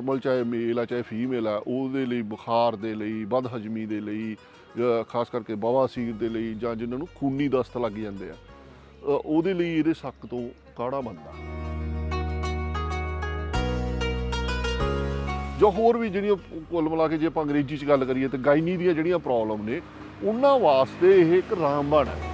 Normal ਚਾਹੇ ਮੇਲ ਆ, ਚਾਹੇ ਫੀਮੇਲ ਆ, ਉਹਦੇ ਲਈ ਬੁਖਾਰ ਦੇ ਲਈ ਬਦ ਹਜਮੀ ਦੇ ਲਈ ਖਾਸ ਕਰਕੇ ਬਵਾਸੀਰ ਦੇ ਲਈ ਜਾਂ ਜਿਨ੍ਹਾਂ ਨੂੰ ਖੂਨੀ ਦਸਤ ਲੱਗ ਜਾਂਦੇ ਆ ਉਹਦੇ ਲਈ ਇਹਦੇ ਸੱਕ ਤੋਂ ਕਾੜਾ ਬਣਦਾ। ਜੋ ਹੋਰ ਵੀ ਜਿਹੜੀਆਂ ਕੁੱਲ ਮਿਲਾ ਕੇ ਜੇ ਆਪਾਂ ਅੰਗਰੇਜ਼ੀ ਚ ਗੱਲ ਕਰੀਏ ਤੇ ਗਾਇਨੀ ਦੀਆਂ ਜਿਹੜੀਆਂ ਪ੍ਰੋਬਲਮ ਨੇ, ਉਹਨਾਂ ਵਾਸਤੇ ਇਹ ਇੱਕ ਰਾਮਬਾਣ ਹੈ।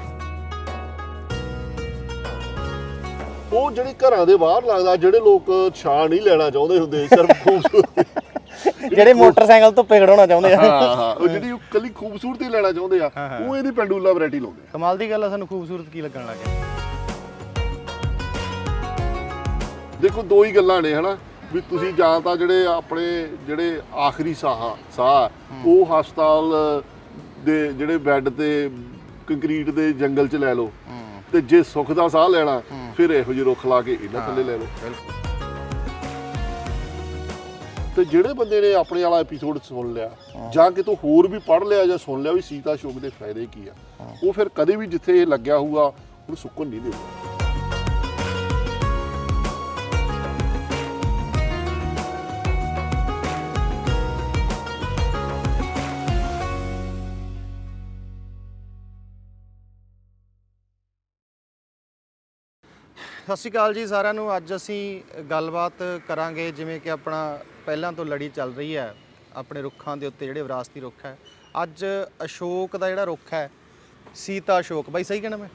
ਉਹ ਜਿਹੜੀ ਘਰਾਂ ਦੇ ਬਾਹਰ ਲੱਗਦਾ ਜਿਹੜੇ ਲੋਕ ਛਾਂ ਨਹੀਂ ਲੈਣਾ ਚਾਹੁੰਦੇ ਹੁੰਦੇ ਸਿਰਫ ਖੂਬਸੂਰਤੀ ਜਿਹੜੇ ਮੋਟਰਸਾਈਕਲ ਤੋਂ ਪਿਗੜਾਉਣਾ ਚਾਹੁੰਦੇ ਆ। ਹਾਂ ਹਾਂ ਉਹ ਜਿਹੜੀ ਉਹ ਕੱਲੀ ਖੂਬਸੂਰਤੀ ਲੈਣਾ ਚਾਹੁੰਦੇ ਆ। ਉਹ ਇਹਦੀ ਪੈਂਡੂਲਾ ਵੈਰਾਈਟੀ ਲਾਉਂਦੇ ਆ। ਕਮਾਲ ਦੀ ਗੱਲ ਆ ਸਾਨੂੰ ਖੂਬਸੂਰਤ ਕੀ ਲੱਗਣ ਲੱਗ ਗਿਆ। ਦੇਖੋ ਦੋ ਹੀ ਗੱਲਾਂ ਨੇ ਹਨਾ? ਵੀ ਤੁਸੀਂ ਜਾਂ ਤਾਂ ਜਿਹੜੇ ਆਪਣੇ ਜਿਹੜੇ ਆਖਰੀ ਸਾਹ ਸਾਹ ਉਹ ਹਸਪਤਾਲ ਦੇ ਜਿਹੜੇ ਬੈੱਡ ਤੇ ਕੰਕਰੀਟ ਦੇ ਜੰਗਲ 'ਚ ਲੈ ਲਓ। ਤੇ ਜੇ ਸੁੱਖ ਦਾ ਸਾਹ ਲੈਣਾ ਫਿਰ ਇਹੋ ਜਿਹੇ ਰੁੱਖ ਲਾ ਕੇ ਇਹਨਾਂ ਥੱਲੇ ਲੈ ਲਓ। ਤੇ ਜਿਹੜੇ ਬੰਦੇ ਨੇ ਆਪਣੇ ਵਾਲਾ ਐਪੀਸੋਡ ਸੁਣ ਲਿਆ ਜਾਂ ਕਿਤੋਂ ਹੋਰ ਵੀ ਪੜ੍ਹ ਲਿਆ ਜਾਂ ਸੁਣ ਲਿਆ ਵੀ ਸੀਤਾ ਸ਼ੋਕ ਦੇ ਫਾਇਦੇ ਕੀ ਆ ਉਹ ਫਿਰ ਕਦੇ ਵੀ ਜਿੱਥੇ ਇਹ ਲੱਗਿਆ ਹੋਊਗਾ ਉਹਨੂੰ ਸੁੱਕਣ ਨਹੀਂ ਦੇਊਗਾ। ਸਤਿ ਸ਼੍ਰੀ ਅਕਾਲ ਜੀ ਸਾਰਿਆਂ ਨੂੰ। ਅੱਜ ਅਸੀਂ ਗੱਲਬਾਤ ਕਰਾਂਗੇ ਜਿਵੇਂ ਕਿ ਆਪਣਾ ਪਹਿਲਾਂ ਤੋਂ ਲੜੀ ਚੱਲ ਰਹੀ ਹੈ ਆਪਣੇ ਰੁੱਖਾਂ ਦੇ ਉੱਤੇ ਜਿਹੜੇ ਵਿਰਾਸਤੀ ਰੁੱਖ ਹੈ। ਅੱਜ ਅਸ਼ੋਕ ਦਾ ਜਿਹੜਾ ਰੁੱਖ ਹੈ ਸੀਤਾ ਅਸ਼ੋਕ। ਬਾਈ ਸਹੀ ਕਹਿਣਾ ਮੈਂ?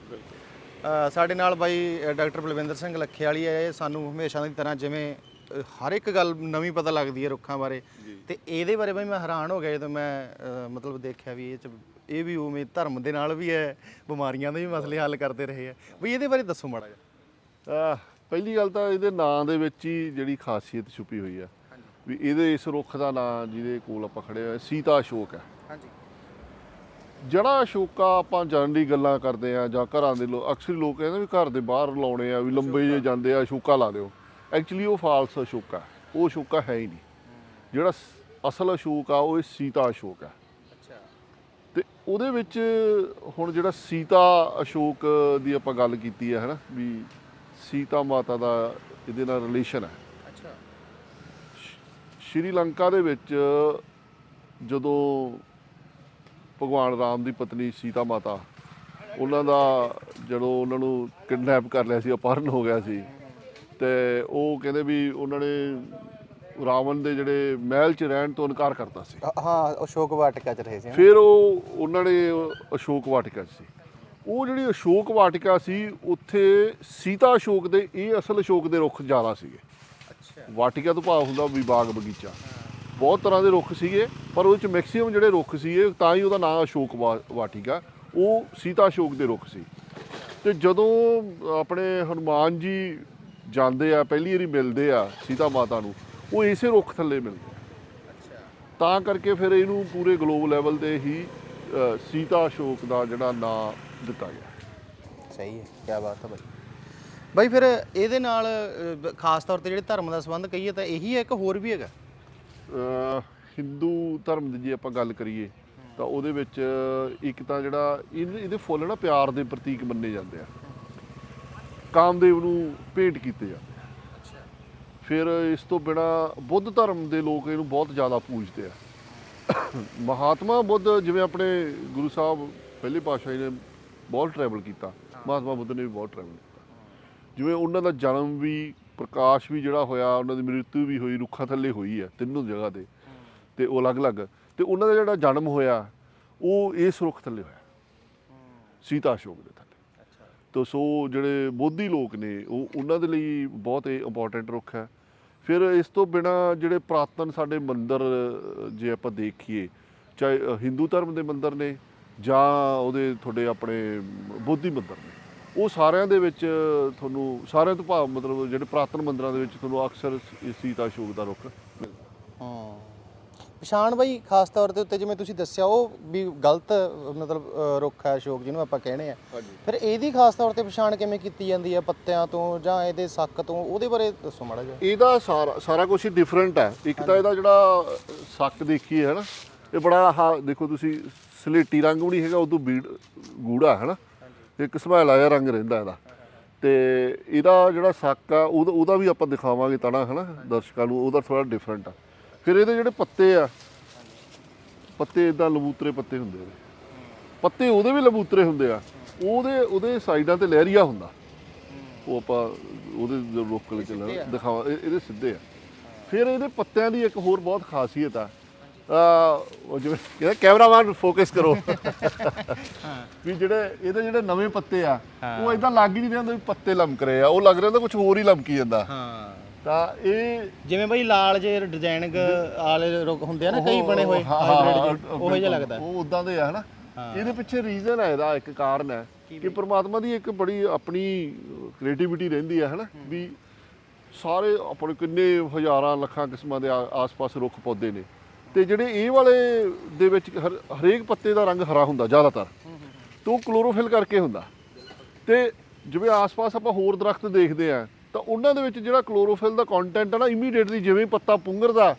ਸਾਡੇ ਨਾਲ ਬਾਈ ਡਾਕਟਰ ਬਲਵਿੰਦਰ ਸਿੰਘ ਲੱਖੇ ਵਾਲੀ ਹੈ। ਇਹ ਸਾਨੂੰ ਹਮੇਸ਼ਾ ਦੀ ਤਰ੍ਹਾਂ ਜਿਵੇਂ ਹਰ ਇੱਕ ਗੱਲ ਨਵੀਂ ਪਤਾ ਲੱਗਦੀ ਹੈ ਰੁੱਖਾਂ ਬਾਰੇ। ਤੇ ਇਹਦੇ ਬਾਰੇ ਬਾਈ ਮੈਂ ਹੈਰਾਨ ਹੋ ਗਿਆ ਜਦੋਂ ਮੈਂ ਮਤਲਬ ਦੇਖਿਆ ਵੀ ਇਹ ਚ ਇਹ ਵੀ ਉਵੇਂ ਧਰਮ ਦੇ ਨਾਲ ਵੀ ਹੈ ਬਿਮਾਰੀਆਂ ਦੇ ਵੀ ਮਸਲੇ ਹੱਲ ਕਰਦੇ ਰਹੇ ਹੈ। ਬਈ ਇਹਦੇ ਬਾਰੇ ਦੱਸੋ ਮਾੜਾ ਜਿਹਾ। ਪਹਿਲੀ ਗੱਲ ਤਾਂ ਇਹਦੇ ਨਾਂ ਦੇ ਵਿੱਚ ਹੀ ਜਿਹੜੀ ਖਾਸੀਅਤ ਛੁਪੀ ਹੋਈ ਆ। ਵੀ ਇਹਦੇ ਇਸ ਰੁੱਖ ਦਾ ਨਾਂ ਜਿਹਦੇ ਕੋਲ ਆਪਾਂ ਖੜੇ ਹੋਏ ਸੀਤਾ ਅਸ਼ੋਕ ਹੈ ਹਾਂਜੀ। ਜਿਹੜਾ ਅਸ਼ੋਕਾ ਆਪਾਂ ਜਨਰਲੀ ਗੱਲਾਂ ਕਰਦੇ ਆ ਜਾਂ ਘਰਾਂ ਦੇ ਲੋਕ ਅਕਸਰ ਲੋਕ ਕਹਿੰਦੇ ਵੀ ਘਰ ਦੇ ਬਾਹਰ ਲਾਉਣੇ ਆ ਵੀ ਲੰਬੇ ਜੇ ਜਾਂਦੇ ਆ ਅਸ਼ੋਕਾ ਲਾ ਦਿਓ। ਐਕਚੁਅਲੀ ਉਹ ਫਾਲਸ ਅਸ਼ੋਕਾ ਉਹ ਅਸ਼ੋਕਾ ਹੈ ਹੀ ਨਹੀਂ। ਜਿਹੜਾ ਅਸਲ ਅਸ਼ੋਕ ਆ ਉਹ ਇਹ ਸੀਤਾ ਅਸ਼ੋਕ ਹੈ ਅੱਛਾ। ਤੇ ਉਹਦੇ ਵਿੱਚ ਹੁਣ ਜਿਹੜਾ ਸੀਤਾ ਅਸ਼ੋਕ ਦੀ ਆਪਾਂ ਗੱਲ ਕੀਤੀ ਹੈ ਹਨਾ ਵੀ ਸੀਤਾ ਮਾਤਾ ਦਾ ਇਹਦੇ ਨਾਲ ਰਿਲੇਸ਼ਨ ਹੈ। ਅੱਛਾ। ਸ਼੍ਰੀਲੰਕਾ ਦੇ ਵਿੱਚ ਜਦੋਂ ਭਗਵਾਨ ਰਾਮ ਦੀ ਪਤਨੀ ਸੀਤਾ ਮਾਤਾ ਉਹਨਾਂ ਦਾ ਜਦੋਂ ਉਹਨਾਂ ਨੂੰ ਕਿਡਨੈਪ ਕਰ ਲਿਆ ਸੀ ਅਪਹਰਨ ਹੋ ਗਿਆ ਸੀ ਤੇ ਉਹ ਕਹਿੰਦੇ ਵੀ ਉਹਨਾਂ ਨੇ ਰਾਵਣ ਦੇ ਜਿਹੜੇ ਮਹਿਲ 'ਚ ਰਹਿਣ ਤੋਂ ਇਨਕਾਰ ਕਰਤਾ ਸੀ। ਹਾਂ ਅਸ਼ੋਕ ਵਾਟਿਕਾ ਚ ਰਹੇ ਸੀ ਫਿਰ ਉਹ ਉਹਨਾਂ ਨੇ ਅਸ਼ੋਕ ਵਾਟਿਕਾ 'ਚ ਸੀ। ਉਹ ਜਿਹੜੀ ਅਸ਼ੋਕ ਵਾਟਿਕਾ ਸੀ ਉੱਥੇ ਸੀਤਾ ਅਸ਼ੋਕ ਦੇ ਇਹ ਅਸਲ ਅਸ਼ੋਕ ਦੇ ਰੁੱਖ ਜ਼ਿਆਦਾ ਸੀਗੇ। ਅੱਛਾ। ਵਾਟਿਕਾ ਤੋਂ ਭਾਵ ਹੁੰਦਾ ਵੀ ਬਾਗ ਬਗੀਚਾ। ਬਹੁਤ ਤਰ੍ਹਾਂ ਦੇ ਰੁੱਖ ਸੀਗੇ ਪਰ ਉਹਦੇ ਚ ਮੈਕਸਿਮਮ ਜਿਹੜੇ ਰੁੱਖ ਸੀਗੇ ਤਾਂ ਹੀ ਉਹਦਾ ਨਾਮ ਅਸ਼ੋਕ ਵਾਟਿਕਾ। ਉਹ ਸੀਤਾ ਅਸ਼ੋਕ ਦੇ ਰੁੱਖ ਸੀ। ਤੇ ਜਦੋਂ ਆਪਣੇ ਹਨੂਮਾਨ ਜੀ ਜਾਂਦੇ ਆ ਪਹਿਲੀ ਵਾਰੀ ਮਿਲਦੇ ਆ ਸੀਤਾ ਮਾਤਾ ਨੂੰ ਉਹ ਇਸੇ ਰੁੱਖ ਥੱਲੇ ਮਿਲਦੇ ਅੱਛਾ। ਤਾਂ ਕਰਕੇ ਫਿਰ ਇਹਨੂੰ ਪੂਰੇ ਗਲੋਬਲ ਲੈਵਲ ਤੇ ਹੀ ਸੀਤਾ ਅਸ਼ੋਕ ਦਾ ਜਿਹੜਾ ਨਾਮ ਦਿੱਤਾ ਗਿਆ। ਸਹੀ ਹੈ ਕੀ ਬਾਤ ਹੈ ਬਾਈ। ਬਾਈ ਫਿਰ ਇਹਦੇ ਨਾਲ ਅ, ਬ- ਖਾਸ ਤੌਰ ਤੇ ਜਿਹੜੇ ਧਰਮ ਦਾ ਸੰਬੰਧ ਕਹੀਏ ਤਾਂ ਇਹੀ ਹੈ ਕਿ ਹੋਰ ਵੀ ਹੈਗਾ? ਹਿੰਦੂ ਧਰਮ ਦੀ ਜੇ ਆਪਾਂ ਗੱਲ ਕਰੀਏ ਤਾਂ ਉਹਦੇ ਵਿੱਚ ਇੱਕ ਤਾਂ ਜਿਹੜਾ ਇਹਦੇ ਇਹਦੇ ਫੁੱਲ ਨਾ ਪਿਆਰ ਦੇ ਪ੍ਰਤੀਕ ਮੰਨੇ ਜਾਂਦੇ ਆ। ਕਾਮਦੇਵ ਨੂੰ ਭੇਂਟ ਕੀਤੇ ਜਾਂਦੇ ਆ। ਫਿਰ ਇਸ ਤੋਂ ਬਿਨਾ ਬੁੱਧ ਧਰਮ ਦੇ ਲੋਕ ਇਹਨੂੰ ਬਹੁਤ ਜ਼ਿਆਦਾ ਪੂਜਦੇ ਆ। ਮਹਾਤਮਾ ਬੁੱਧ ਜਿਵੇਂ ਆਪਣੇ ਗੁਰੂ ਸਾਹਿਬ ਪਹਿਲੇ ਪਾਤਸ਼ਾਹ ਜੀ ਨੇ ਬਹੁਤ ਟਰੈਵਲ ਕੀਤਾ। ਮਹਾਤਮਾ ਬੁੱਧ ਨੇ ਵੀ ਬਹੁਤ ਟਰੈਵਲ ਕੀਤਾ। ਜਿਵੇਂ ਉਹਨਾਂ ਦਾ ਜਨਮ ਵੀ ਪ੍ਰਕਾਸ਼ ਵੀ ਜਿਹੜਾ ਹੋਇਆ ਉਹਨਾਂ ਦੀ ਮ੍ਰਿਤੂ ਵੀ ਹੋਈ ਰੁੱਖਾਂ ਥੱਲੇ ਹੋਈ ਹੈ ਤਿੰਨੋਂ ਜਗ੍ਹਾ ਤੇ। ਤੇ ਉਹ ਅਲੱਗ-ਅਲੱਗ। ਤੇ ਉਹਨਾਂ ਦਾ ਜਿਹੜਾ ਜਨਮ ਹੋਇਆ ਉਹ ਇਸ ਰੁੱਖ ਥੱਲੇ ਹੋਇਆ। ਸੀਤਾ ਅਸ਼ੋਕ ਦੇ ਥੱਲੇ। ਅੱਛਾ। ਤੋ ਸੋ ਜਿਹੜੇ ਬੋਧੀ ਲੋਕ ਨੇ ਉਹ ਉਹਨਾਂ ਦੇ ਲਈ ਬਹੁਤ ਇੰਪੋਰਟੈਂਟ ਰੁੱਖ ਹੈ। ਫਿਰ ਇਸ ਤੋਂ ਬਿਨਾ ਜਿਹੜੇ ਪ੍ਰਾਤਨ ਸਾਡੇ ਮੰਦਿਰ ਜੇ ਆਪਾਂ ਦੇਖੀਏ ਚਾਹੇ ਹਿੰਦੂ ਧਰਮ ਦੇ ਮੰਦਿਰ ਨੇ ਜਾਂ ਉਹਦੇ ਤੁਹਾਡੇ ਆਪਣੇ ਬੋਧੀ ਮੰਦਿਰ ਨੇ। ਉਹ ਸਾਰਿਆਂ ਦੇ ਵਿੱਚ ਤੁਹਾਨੂੰ ਸਾਰਿਆਂ ਤੋਂ ਭਾਵ ਮਤਲਬ ਜਿਹੜੇ ਪ੍ਰਾਤਨ ਮੰਦਿਰਾਂ ਦੇ ਵਿੱਚ ਤੁਹਾਨੂੰ ਅਕਸਰ ਸੀਤਾ ਅਸ਼ੋਕ ਦਾ ਰੁੱਖ ਮਿਲਦਾ। ਹਾਂ। ਪਛਾਣ ਬਾਈ ਖਾਸ ਤੌਰ ਤੇ ਉੱਤੇ ਜਿਵੇਂ ਤੁਸੀਂ ਦੱਸਿਆ ਉਹ ਵੀ ਗਲਤ ਮਤਲਬ ਰੁੱਖ ਹੈ ਅਸ਼ੋਕ ਜਿਹਨੂੰ ਆਪਾਂ ਕਹਿੰਦੇ ਆ। ਫਿਰ ਇਹਦੀ ਖਾਸ ਤੌਰ ਤੇ ਪਛਾਣ ਕਿਵੇਂ ਕੀਤੀ ਜਾਂਦੀ ਹੈ ਪੱਤਿਆਂ ਤੋਂ ਜਾਂ ਇਹਦੇ ਸੱਕ ਤੋਂ? ਉਹਦੇ ਬਾਰੇ ਦੱਸੋ ਮਾੜਾ ਜਿਹਾ। ਇਹਦਾ ਸਾਰਾ ਸਾਰਾ ਕੁਝ ਹੀ ਡਿਫਰੈਂਟ ਹੈ। ਇੱਕ ਤਾਂ ਇਹਦਾ ਜਿਹੜਾ ਸੱਕ ਦੇਖੀਏ ਹੈ ਨਾ ਇਹ ਬੜਾ ਆਹ ਦੇਖੋ ਤੁਸੀਂ ਸਲੇਟੀ ਰੰਗ ਵੀ ਨਹੀਂ ਹੈਗਾ ਉਦੋਂ ਬੀੜ ਗੂੜਾ ਹੈ ਨਾ ਇੱਕ ਸਮਾਇਲਾ ਜਿਹਾ ਰੰਗ ਰਹਿੰਦਾ ਇਹਦਾ। ਤੇ ਇਹਦਾ ਜਿਹੜਾ ਸੱਕ ਆ ਉਹਦਾ ਉਹਦਾ ਵੀ ਆਪਾਂ ਦਿਖਾਵਾਂਗੇ ਤਣਾ ਹਨਾ? ਦਰਸ਼ਕਾਂ ਨੂੰ ਉਹਦਾ ਥੋੜਾ ਡਿਫਰੈਂਟ ਆ। ਫਿਰ ਇਹਦੇ ਜਿਹੜੇ ਪੱਤੇ ਆ ਪੱਤੇ ਇਦਾਂ ਲਬੂਤਰੇ ਪੱਤੇ ਹੁੰਦੇ ਨੇ। ਪੱਤੇ ਉਹਦੇ ਵੀ ਲਬੂਤਰੇ ਹੁੰਦੇ ਆ। ਉਹਦੇ ਉਹਦੇ ਸਾਈਡਾਂ ਤੇ ਲਹਿਰੀਆ ਹੁੰਦਾ। ਉਹ ਆਪਾਂ ਉਹਦੇ ਜੋ ਰੋਕ ਕੇ ਚੱਲਣਾ ਦਿਖਾਵਾ ਇਹਦੇ ਸਿੱਧੇ ਆ। ਫਿਰ ਇਹਦੇ ਪੱਤਿਆਂ ਦੀ ਇੱਕ ਹੋਰ ਬਹੁਤ ਖਾਸੀਅਤ ਆ। ਉਹ ਜਿਵੇਂ ਕਹਿੰਦਾ ਕੈਮਰਾਮੈਨ ਫੋਕਸ ਕਰੋ। ਵੀ ਜਿਹੜੇ ਇਹਦੇ ਜਿਹੜੇ ਨਵੇਂ ਪੱਤੇ ਆ ਉਹ ਇਦਾਂ ਲੱਗ ਹੀ ਨਹੀਂ ਰਿਹਾ ਹੁੰਦਾ ਵੀ ਪੱਤੇ ਲਮਕ ਰਹੇ ਆ। ਉਹ ਲੱਗ ਰਿਹਾ ਹੁੰਦਾ ਕੁਝ ਹੋਰ ਹੀ ਲਮਕੀ ਜਾਂਦਾ। ਹਾਂ। ਤਾਂ ਇਹ ਜਿਵੇਂ ਬਈ ਲਾਲ ਜੇ ਡਿਜ਼ਾਈਨਿੰਗ ਵਾਲੇ ਰੁੱਖ ਹੁੰਦੇ ਆ ਨਾ ਕਈ ਬਣੇ ਹੋਏ ਹਾਈਬ੍ਰਿਡ ਉਹ ਜਿਹਾ ਲੱਗਦਾ। ਉਹ ਉਦਾਂ ਦੇ ਆ ਹਨਾ? ਇਹਦੇ ਪਿੱਛੇ ਰੀਜ਼ਨ ਹੈ ਇਹਦਾ ਇੱਕ ਕਾਰਨ ਹੈ ਕਿ ਪ੍ਰਮਾਤਮਾ ਦੀ ਇੱਕ ਬੜੀ ਆਪਣੀ ਕ੍ਰੀਏਟੀਵਿਟੀ ਰਹਿੰਦੀ ਹੈ ਹਨਾ? ਵੀ ਸਾਰੇ ਆਪਣੇ ਕਿੰਨੇ ਹਜ਼ਾਰਾਂ ਲੱਖਾਂ ਕਿਸਮਾਂ ਦੇ ਆਸ-ਪਾਸ ਰੁੱਖ ਪੌਦੇ ਨੇ। ਤੇ ਜਿਹੜੇ ਇਹ ਵਾਲੇ ਦੇ ਵਿੱਚ ਹਰ- ਹਰੇਕ ਪੱਤੇ ਦਾ ਰੰਗ ਹਰਾ ਹੁੰਦਾ ਜ਼ਿਆਦਾਤਰ। ਤੋਂ ਕਲੋਰੋਫਿਲ ਕਰਕੇ ਹੁੰਦਾ। ਤੇ ਜਿਵੇਂ ਆਸ-ਪਾਸ ਆਪਾਂ ਹੋਰ ਦਰਖਤ ਦੇਖਦੇ ਆ ਤਾਂ ਉਹਨਾਂ ਦੇ ਵਿੱਚ ਜਿਹੜਾ ਕਲੋਰੋਫਿਲ ਦਾ ਕੰਟੈਂਟ ਹੈ ਨਾ ਇਮੀਡੀਏਟਲੀ ਜਿਵੇਂ ਹੀ ਪੱਤਾ ਪੁੰਗਰਦਾ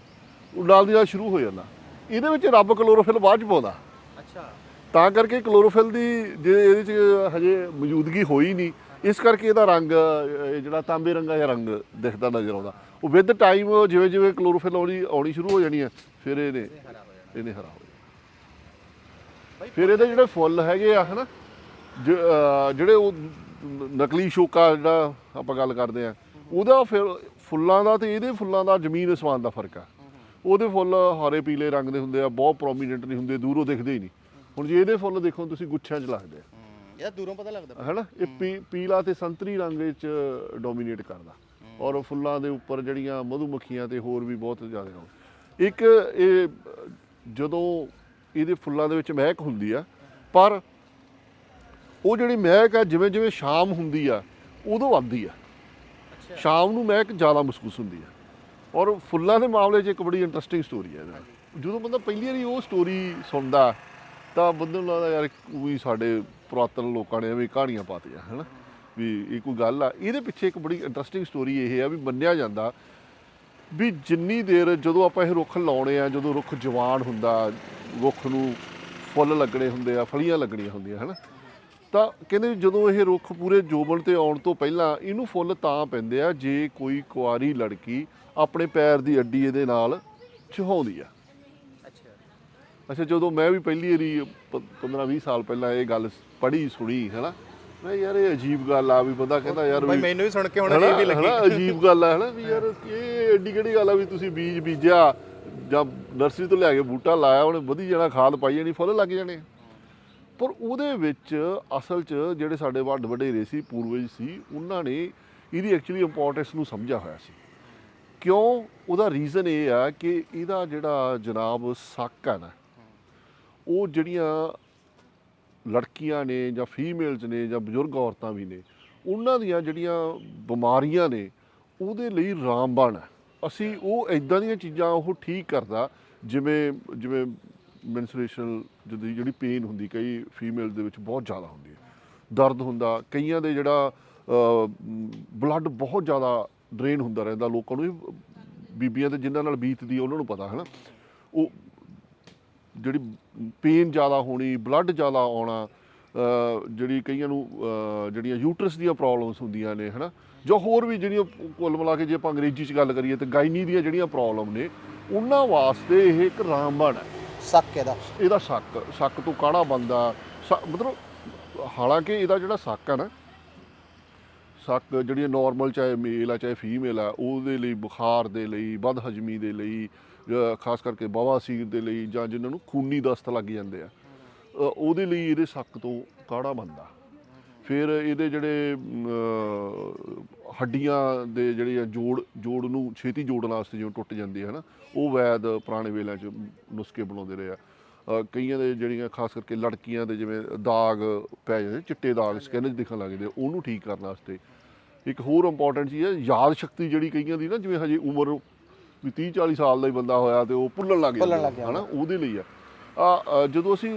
ਉਹ ਨਾਲ ਦੀ ਨਾਲ ਸ਼ੁਰੂ ਹੋ ਜਾਂਦਾ। ਇਹਦੇ ਵਿੱਚ ਰੱਬ ਕਲੋਰੋਫਿਲ ਬਾਅਦ ਚ ਪਾਉਂਦਾ। ਅੱਛਾ। ਤਾਂ ਕਰਕੇ ਕਲੋਰੋਫਿਲ ਦੀ ਜੇ ਇਹਦੇ ਚ ਹਜੇ ਮੌਜੂਦਗੀ ਹੋਈ ਨਹੀਂ ਇਸ ਕਰਕੇ ਇਹਦਾ ਰੰਗ, ਇਹ ਜਿਹੜਾ ਤਾਂਬੇ ਰੰਗਾ ਜਿਹਾ ਰੰਗ ਦਿਖਦਾ ਨਜ਼ਰ ਆਉਂਦਾ। ਉਹ ਵਿਦ ਟਾਈਮ ਜਿਵੇਂ ਜਿਵੇਂ ਕਲੋਰੋਫਿਲ ਆਉਣੀ ਆਉਣੀ ਸ਼ੁਰੂ ਹੋ ਜਾਣੀ ਹੈ, ਫਿਰ ਇਹਨੇ ਇਹਨੇ ਹਰਾ ਹੋ ਜਾਣਾ। ਫਿਰ ਇਹਦੇ ਜਿਹੜੇ ਫੁੱਲ ਹੈਗੇ ਆ, ਹਨਾ, ਜ- ਜਿਹੜੇ ਉਹ ਨਕਲੀ ਸ਼ੋਕਾ ਜਿਹੜਾ ਆਪਾਂ ਗੱਲ ਕਰਦੇ ਆ ਉਹਦਾ ਫਿਰ ਫੁੱਲਾਂ ਦਾ ਤੇ ਇਹਦੇ ਫੁੱਲਾਂ ਦਾ ਜ਼ਮੀਨ ਅਸਮਾਨ ਦਾ ਫ਼ਰਕ ਆ। ਉਹਦੇ ਫੁੱਲ ਹਰੇ, ਪੀਲੇ ਰੰਗ ਦੇ ਹੁੰਦੇ ਆ, ਬਹੁਤ ਪ੍ਰੋਮੀਨੈਂਟ ਨਹੀਂ ਹੁੰਦੇ, ਦੂਰੋਂ ਦਿਖਦੇ ਹੀ ਨਹੀਂ। ਹੁਣ ਜੇ ਇਹਦੇ ਫੁੱਲ ਦੇਖੋ, ਤੁਸੀਂ ਗੁੱਛਿਆਂ 'ਚ ਲੱਗਦੇ ਆ। ਇਹ ਦੂਰੋਂ ਪਤਾ ਲੱਗਦਾ ਹੈਨਾ? ਇਹ ਪੀ- ਪੀਲਾ ਤੇ ਸੰਤਰੀ ਰੰਗ ਵਿੱਚ ਡੋਮੀਨੇਟ ਕਰਦਾ। ਔਰ ਫੁੱਲਾਂ ਦੇ ਉੱਪਰ ਜਿਹੜੀਆਂ ਮਧੂ ਮੱਖੀਆਂ ਤੇ ਹੋਰ ਵੀ ਬਹੁਤ ਜ਼ਿਆਦਾ ਹੋਣ। ਇੱਕ ਇਹ ਅਹ, ਜਦੋਂ ਇਹਦੇ ਫੁੱਲਾਂ ਦੇ ਵਿੱਚ ਮਹਿਕ ਹੁੰਦੀ ਆ ਪਰ ਉਹ ਜਿਹੜੀ ਮਹਿਕ ਆ ਜਿਵੇਂ ਜਿਵੇਂ ਸ਼ਾਮ ਹੁੰਦੀ ਆ ਉਦੋਂ ਵੱਧਦੀ ਆ। ਸ਼ਾਮ ਨੂੰ ਮਹਿਕ ਜ਼ਿਆਦਾ ਮਹਿਸੂਸ ਹੁੰਦੀ ਆ। ਔਰ ਫੁੱਲਾਂ ਦੇ ਮਾਮਲੇ 'ਚ ਇੱਕ ਬੜੀ ਇੰਟਰਸਟਿੰਗ ਸਟੋਰੀ ਹੈ ਇਹਦੇ ਜਦੋਂ ਬੰਦਾ ਪਹਿਲੀ ਵਾਰੀ ਉਹ ਸਟੋਰੀ ਸੁਣਦਾ ਤਾਂ ਬੰਦੇ ਨੂੰ ਲੱਗਦਾ ਯਾਰ ਵੀ ਸਾਡੇ ਪੁਰਾਤਨ ਲੋਕਾਂ ਨੇ ਐਵੇਂ ਕਹਾਣੀਆਂ ਪਾਤੀਆਂ ਹਨਾ? ਵੀ ਇਹ ਕੋਈ ਗੱਲ ਆ। ਇਹਦੇ ਪਿੱਛੇ ਇੱਕ ਬੜੀ ਇੰਟਰਸਟਿੰਗ ਸਟੋਰੀ ਇਹ ਆ ਵੀ ਮੰਨਿਆ ਜਾਂਦਾ ਵੀ ਜਿੰਨੀ ਦੇਰ ਜਦੋਂ ਆਪਾਂ ਇਹ ਰੁੱਖ ਲਾਉਣੇ ਆ ਜਦੋਂ ਰੁੱਖ ਜਵਾਨ ਹੁੰਦਾ ਰੁੱਖ ਨੂੰ ਫੁੱਲ ਲੱਗਣੇ ਹੁੰਦੇ ਆ ਫਲੀਆਂ ਲੱਗਣੀਆਂ ਹੁੰਦੀਆਂ ਹਨਾ? ਤਾਂ ਕਹਿੰਦੇ ਵੀ ਜਦੋਂ ਇਹ ਰੁੱਖ ਪੂਰੇ ਜੋਬਨ ਤੇ ਆਉਣ ਤੋਂ ਪਹਿਲਾਂ ਇਹਨੂੰ ਫੁੱਲ ਤਾਂ ਪੈਂਦੇ ਆ ਜੇ ਕੋਈ ਕੁਆਰੀ ਲੜਕੀ ਆਪਣੇ ਪੈਰ ਦੀ ਅੱਡੀ ਇਹਦੇ ਨਾਲ ਚਹਾਉਂਦੀ ਆ। ਅੱਛਾ। ਅੱਛਾ ਜਦੋਂ ਮੈਂ ਵੀ ਪਹਿਲੀ ਵਾਰੀ 15 20 ਸਾਲ ਪਹਿਲਾਂ ਇਹ ਗੱਲ ਪੜ੍ਹੀ ਸੁਣੀ ਹੈਨਾ? ਮੈਂ ਯਾਰ ਇਹ ਅਜੀਬ ਗੱਲ ਆ ਵੀ ਬੰਦਾ ਕਹਿੰਦਾ ਯਾਰ ਵੀ ਮੈਨੂੰ ਵੀ ਸੁਣ ਕੇ ਹੁਣ ਇਹ ਵੀ ਲੱਗੀ। ਅਜੀਬ ਗੱਲ ਆ ਹਨਾ ਵੀ ਯਾਰ ਇਹ ਐਡੀ ਕਿਹੜੀ ਗੱਲ ਆ ਵੀ ਤੁਸੀਂ ਬੀਜ ਬੀਜਿਆ ਜਾਂ ਨਰਸਰੀ ਤੋਂ ਲਿਆ ਕੇ ਬੂਟਾ ਲਾਇਆ ਉਹਨੇ ਵਧੀ ਜਾਣਾ ਖਾਦ ਪਾਈ ਜਾਣੀ ਫੁੱਲ ਲੱਗ ਜਾਣੇ। ਪਰ ਉਹਦੇ ਵਿੱਚ ਅਸਲ 'ਚ ਜਿਹੜੇ ਸਾਡੇ ਵੱਡ ਵਡੇਰੇ ਸੀ ਪੂਰਵਜ ਸੀ ਉਹਨਾਂ ਨੇ ਇਹਦੀ ਐਕਚੁਅਲੀ ਇੰਪੋਰਟੈਂਸ ਨੂੰ ਸਮਝਿਆ ਹੋਇਆ ਸੀ। ਕਿਉਂ? ਉਹਦਾ ਰੀਜ਼ਨ ਇਹ ਆ ਕਿ ਇਹਦਾ ਜਿਹੜਾ ਜਨਾਬ ਸੱਕ ਆ ਨਾ ਉਹ ਜਿਹੜੀਆਂ ਲੜਕੀਆਂ ਨੇ ਜਾਂ ਫੀਮੇਲਸ ਨੇ ਜਾਂ ਬਜ਼ੁਰਗ ਔਰਤਾਂ ਵੀ ਨੇ, ਉਹਨਾਂ ਦੀਆਂ ਜਿਹੜੀਆਂ ਬਿਮਾਰੀਆਂ ਨੇ, ਉਹਦੇ ਲਈ ਰਾਮਬਾਣ ਹੈ। ਅਸੀਂ ਉਹ ਇਦਾਂ ਦੀਆਂ ਚੀਜ਼ਾਂ ਉਹ ਠੀਕ ਕਰਦਾ, ਜਿਵੇਂ ਜਿਵੇਂ ਮੈਂਸਟ੍ਰੂਏਸ਼ਨ ਜਿਹਦੀ ਜਿਹੜੀ ਪੇਨ ਹੁੰਦੀ, ਕਈ ਫੀਮੇਲ ਦੇ ਵਿੱਚ ਬਹੁਤ ਜ਼ਿਆਦਾ ਹੁੰਦੀ ਹੈ। ਦਰਦ ਹੁੰਦਾ, ਕਈਆਂ ਦੇ ਜਿਹੜਾ ਬਲੱਡ ਬਹੁਤ ਜ਼ਿਆਦਾ ਡਰੇਨ ਹੁੰਦਾ ਰਹਿੰਦਾ, ਲੋਕਾਂ ਨੂੰ ਇਹ ਬੀਬੀਆਂ ਤੇ ਜਿਨ੍ਹਾਂ ਨਾਲ ਬੀਤਦੀ ਉਹਨਾਂ ਨੂੰ ਪਤਾ ਹੈ ਨਾ ਉਹ ਜਿਹੜੀ ਪੇਨ ਜ਼ਿਆਦਾ ਹੋਣੀ ਬਲੱਡ ਜ਼ਿਆਦਾ ਆਉਣਾ ਜਿਹੜੀ ਕਈਆਂ ਨੂੰ ਜਿਹੜੀਆਂ ਯੂਟਰਸ ਦੀਆਂ ਪ੍ਰੋਬਲਮਸ ਹੁੰਦੀਆਂ ਨੇ ਹਨਾ? ਜਾਂ ਹੋਰ ਵੀ ਜਿਹੜੀਆਂ ਕੁੱਲ ਮਿਲਾ ਕੇ ਜੇ ਆਪਾਂ ਅੰਗਰੇਜ਼ੀ 'ਚ ਗੱਲ ਕਰੀਏ ਤੇ ਗਾਇਨੀ ਦੀਆਂ ਜਿਹੜੀਆਂ ਪ੍ਰੋਬਲਮ ਨੇ ਉਹਨਾਂ ਵਾਸਤੇ ਇਹ ਇੱਕ ਰਾਮਬਾਣ ਹੈ। ਸੱਕ ਇਹਦਾ। ਇਹਦਾ ਸੱਕ ਸੱਕ ਤੋਂ ਕਾੜਾ ਬੰਦਾ ਮਤਲਬ ਹਾਲਾਂਕਿ ਇਹਦਾ ਜਿਹੜਾ ਸੱਕ ਹੈ ਨਾ ਸੱਕ ਜਿਹੜੀ ਨਾਰਮਲ ਚਾਹੇ ਮੇਲ ਆ ਚਾਹੇ ਫੀਮੇਲ ਆ ਉਹਦੇ ਲਈ ਬੁਖਾਰ ਦੇ ਲਈ ਬਦ ਹਜਮੀ ਦੇ ਲਈ ਖਾਸ ਕਰਕੇ ਬਵਾਸੀਰ ਦੇ ਲਈ ਜਾਂ ਜਿਨ੍ਹਾਂ ਨੂੰ ਖੂਨੀ ਦਸਤ ਲੱਗ ਜਾਂਦੇ ਆ ਉਹਦੇ ਲਈ ਇਹਦੇ ਸੱਕ ਤੋਂ ਕਾੜਾ ਬੰਦਾ ਫਿਰ ਇਹਦੇ ਜਿਹੜੇ ਹੱਡੀਆਂ ਦੇ ਜਿਹੜੇ ਆ ਜੋੜ ਜੋੜ ਨੂੰ ਛੇਤੀ ਜੋੜਨ ਵਾਸਤੇ ਜਿਵੇਂ ਟੁੱਟ ਜਾਂਦੀ ਹੈ ਨਾ, ਉਹ ਵੈਦ ਪੁਰਾਣੇ ਵੇਲਿਆਂ 'ਚ ਨੁਸਖੇ ਬਣਾਉਂਦੇ ਰਹੇ ਆ। ਕਈਆਂ ਦੇ ਜਿਹੜੀਆਂ ਖਾਸ ਕਰਕੇ ਲੜਕੀਆਂ ਦੇ ਜਿਵੇਂ ਦਾਗ ਪੈ ਜਾਂਦੇ, ਚਿੱਟੇ ਦਾਗ ਸਕਿਨ 'ਚ ਦਿਖਣ ਲੱਗਦੇ ਉਹਨੂੰ ਠੀਕ ਕਰਨ ਵਾਸਤੇ। ਇੱਕ ਹੋਰ ਇੰਪੋਰਟੈਂਟ ਚੀਜ਼ ਹੈ ਯਾਦ ਸ਼ਕਤੀ ਜਿਹੜੀ ਕਈਆਂ ਦੀ ਨਾ, ਜਿਵੇਂ ਹਜੇ ਉਮਰ ਵੀ 30 40 ਸਾਲ ਦਾ ਹੀ ਬੰਦਾ ਹੋਇਆ ਤੇ ਉਹ ਭੁੱਲਣ ਲੱਗ ਭੁੱਲਣ ਜਾਂਦਾ ਲੱਗ ਜਾਂਦਾ। ਹਨਾ? ਉਹਦੇ ਲਈ ਆ। ਆ ਜਦੋਂ ਅਸੀਂ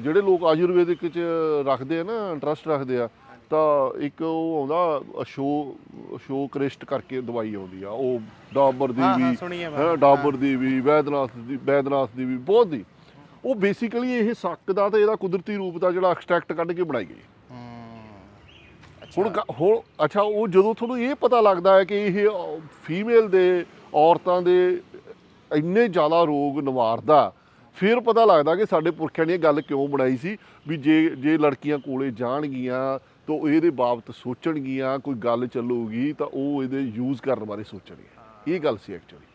ਜਿਹੜੇ ਲੋਕ ਆਯੁਰਵੈਦਿਕ ਚ ਰੱਖਦੇ ਆ ਨਾ ਇੰਟਰਸਟ ਰੱਖਦੇ ਆ ਤਾਂ ਇੱਕ ਉਹ ਆਉਂਦਾ ਅਸ਼ੋ ਅਸ਼ੋਕ੍ਰਿਸ਼ਟ ਕਰਕੇ ਦਵਾਈ ਆਉਂਦੀ ਆ। ਉਹ ਡਾਬਰ ਦੀ ਵੀ। ਹੈ ਡਾਬਰ ਦੀ ਵੀ ਵੈਦਨਾਥ ਦੀ ਵੈਦਨਾਥ ਦੀ ਵੀ ਬਹੁਤ ਦੀ। ਉਹ ਬੇਸਿਕਲੀ ਇਹ ਸੱਕ ਦਾ ਤੇ ਇਹਦਾ ਕੁਦਰਤੀ ਰੂਪ ਦਾ ਜਿਹੜਾ ਐਕਸਟ੍ਰੈਕਟ ਕੱਢ ਕੇ ਬਣਾਈ ਗਈ। ਹੁਣ ਗ- ਹੁਣ ਅੱਛਾ, ਉਹ ਜਦੋਂ ਤੁਹਾਨੂੰ ਇਹ ਪਤਾ ਲੱਗਦਾ ਹੈ ਕਿ ਇਹ ਫੀਮੇਲ ਦੇ ਔਰਤਾਂ ਦੇ ਇੰਨੇ ਜ਼ਿਆਦਾ ਰੋਗ ਨਿਵਾਰਦਾ, ਫਿਰ ਪਤਾ ਲੱਗਦਾ ਕਿ ਸਾਡੇ ਪੁਰਖਿਆਂ ਨੇ ਇਹ ਗੱਲ ਕਿਉਂ ਬਣਾਈ ਸੀ ਵੀ ਜੇ ਜੇ ਲੜਕੀਆਂ ਕੋਲੇ ਜਾਣਗੀਆਂ ਤਾਂ ਉਹ ਇਹਦੇ ਬਾਬਤ ਸੋਚਣਗੀਆਂ, ਕੋਈ ਗੱਲ ਚੱਲੂਗੀ ਤਾਂ ਉਹ ਇਹਦੇ ਯੂਜ਼ ਕਰਨ ਬਾਰੇ ਸੋਚਣਗੇ ਇਹ ਗੱਲ ਸੀ ਐਕਚੁਅਲੀ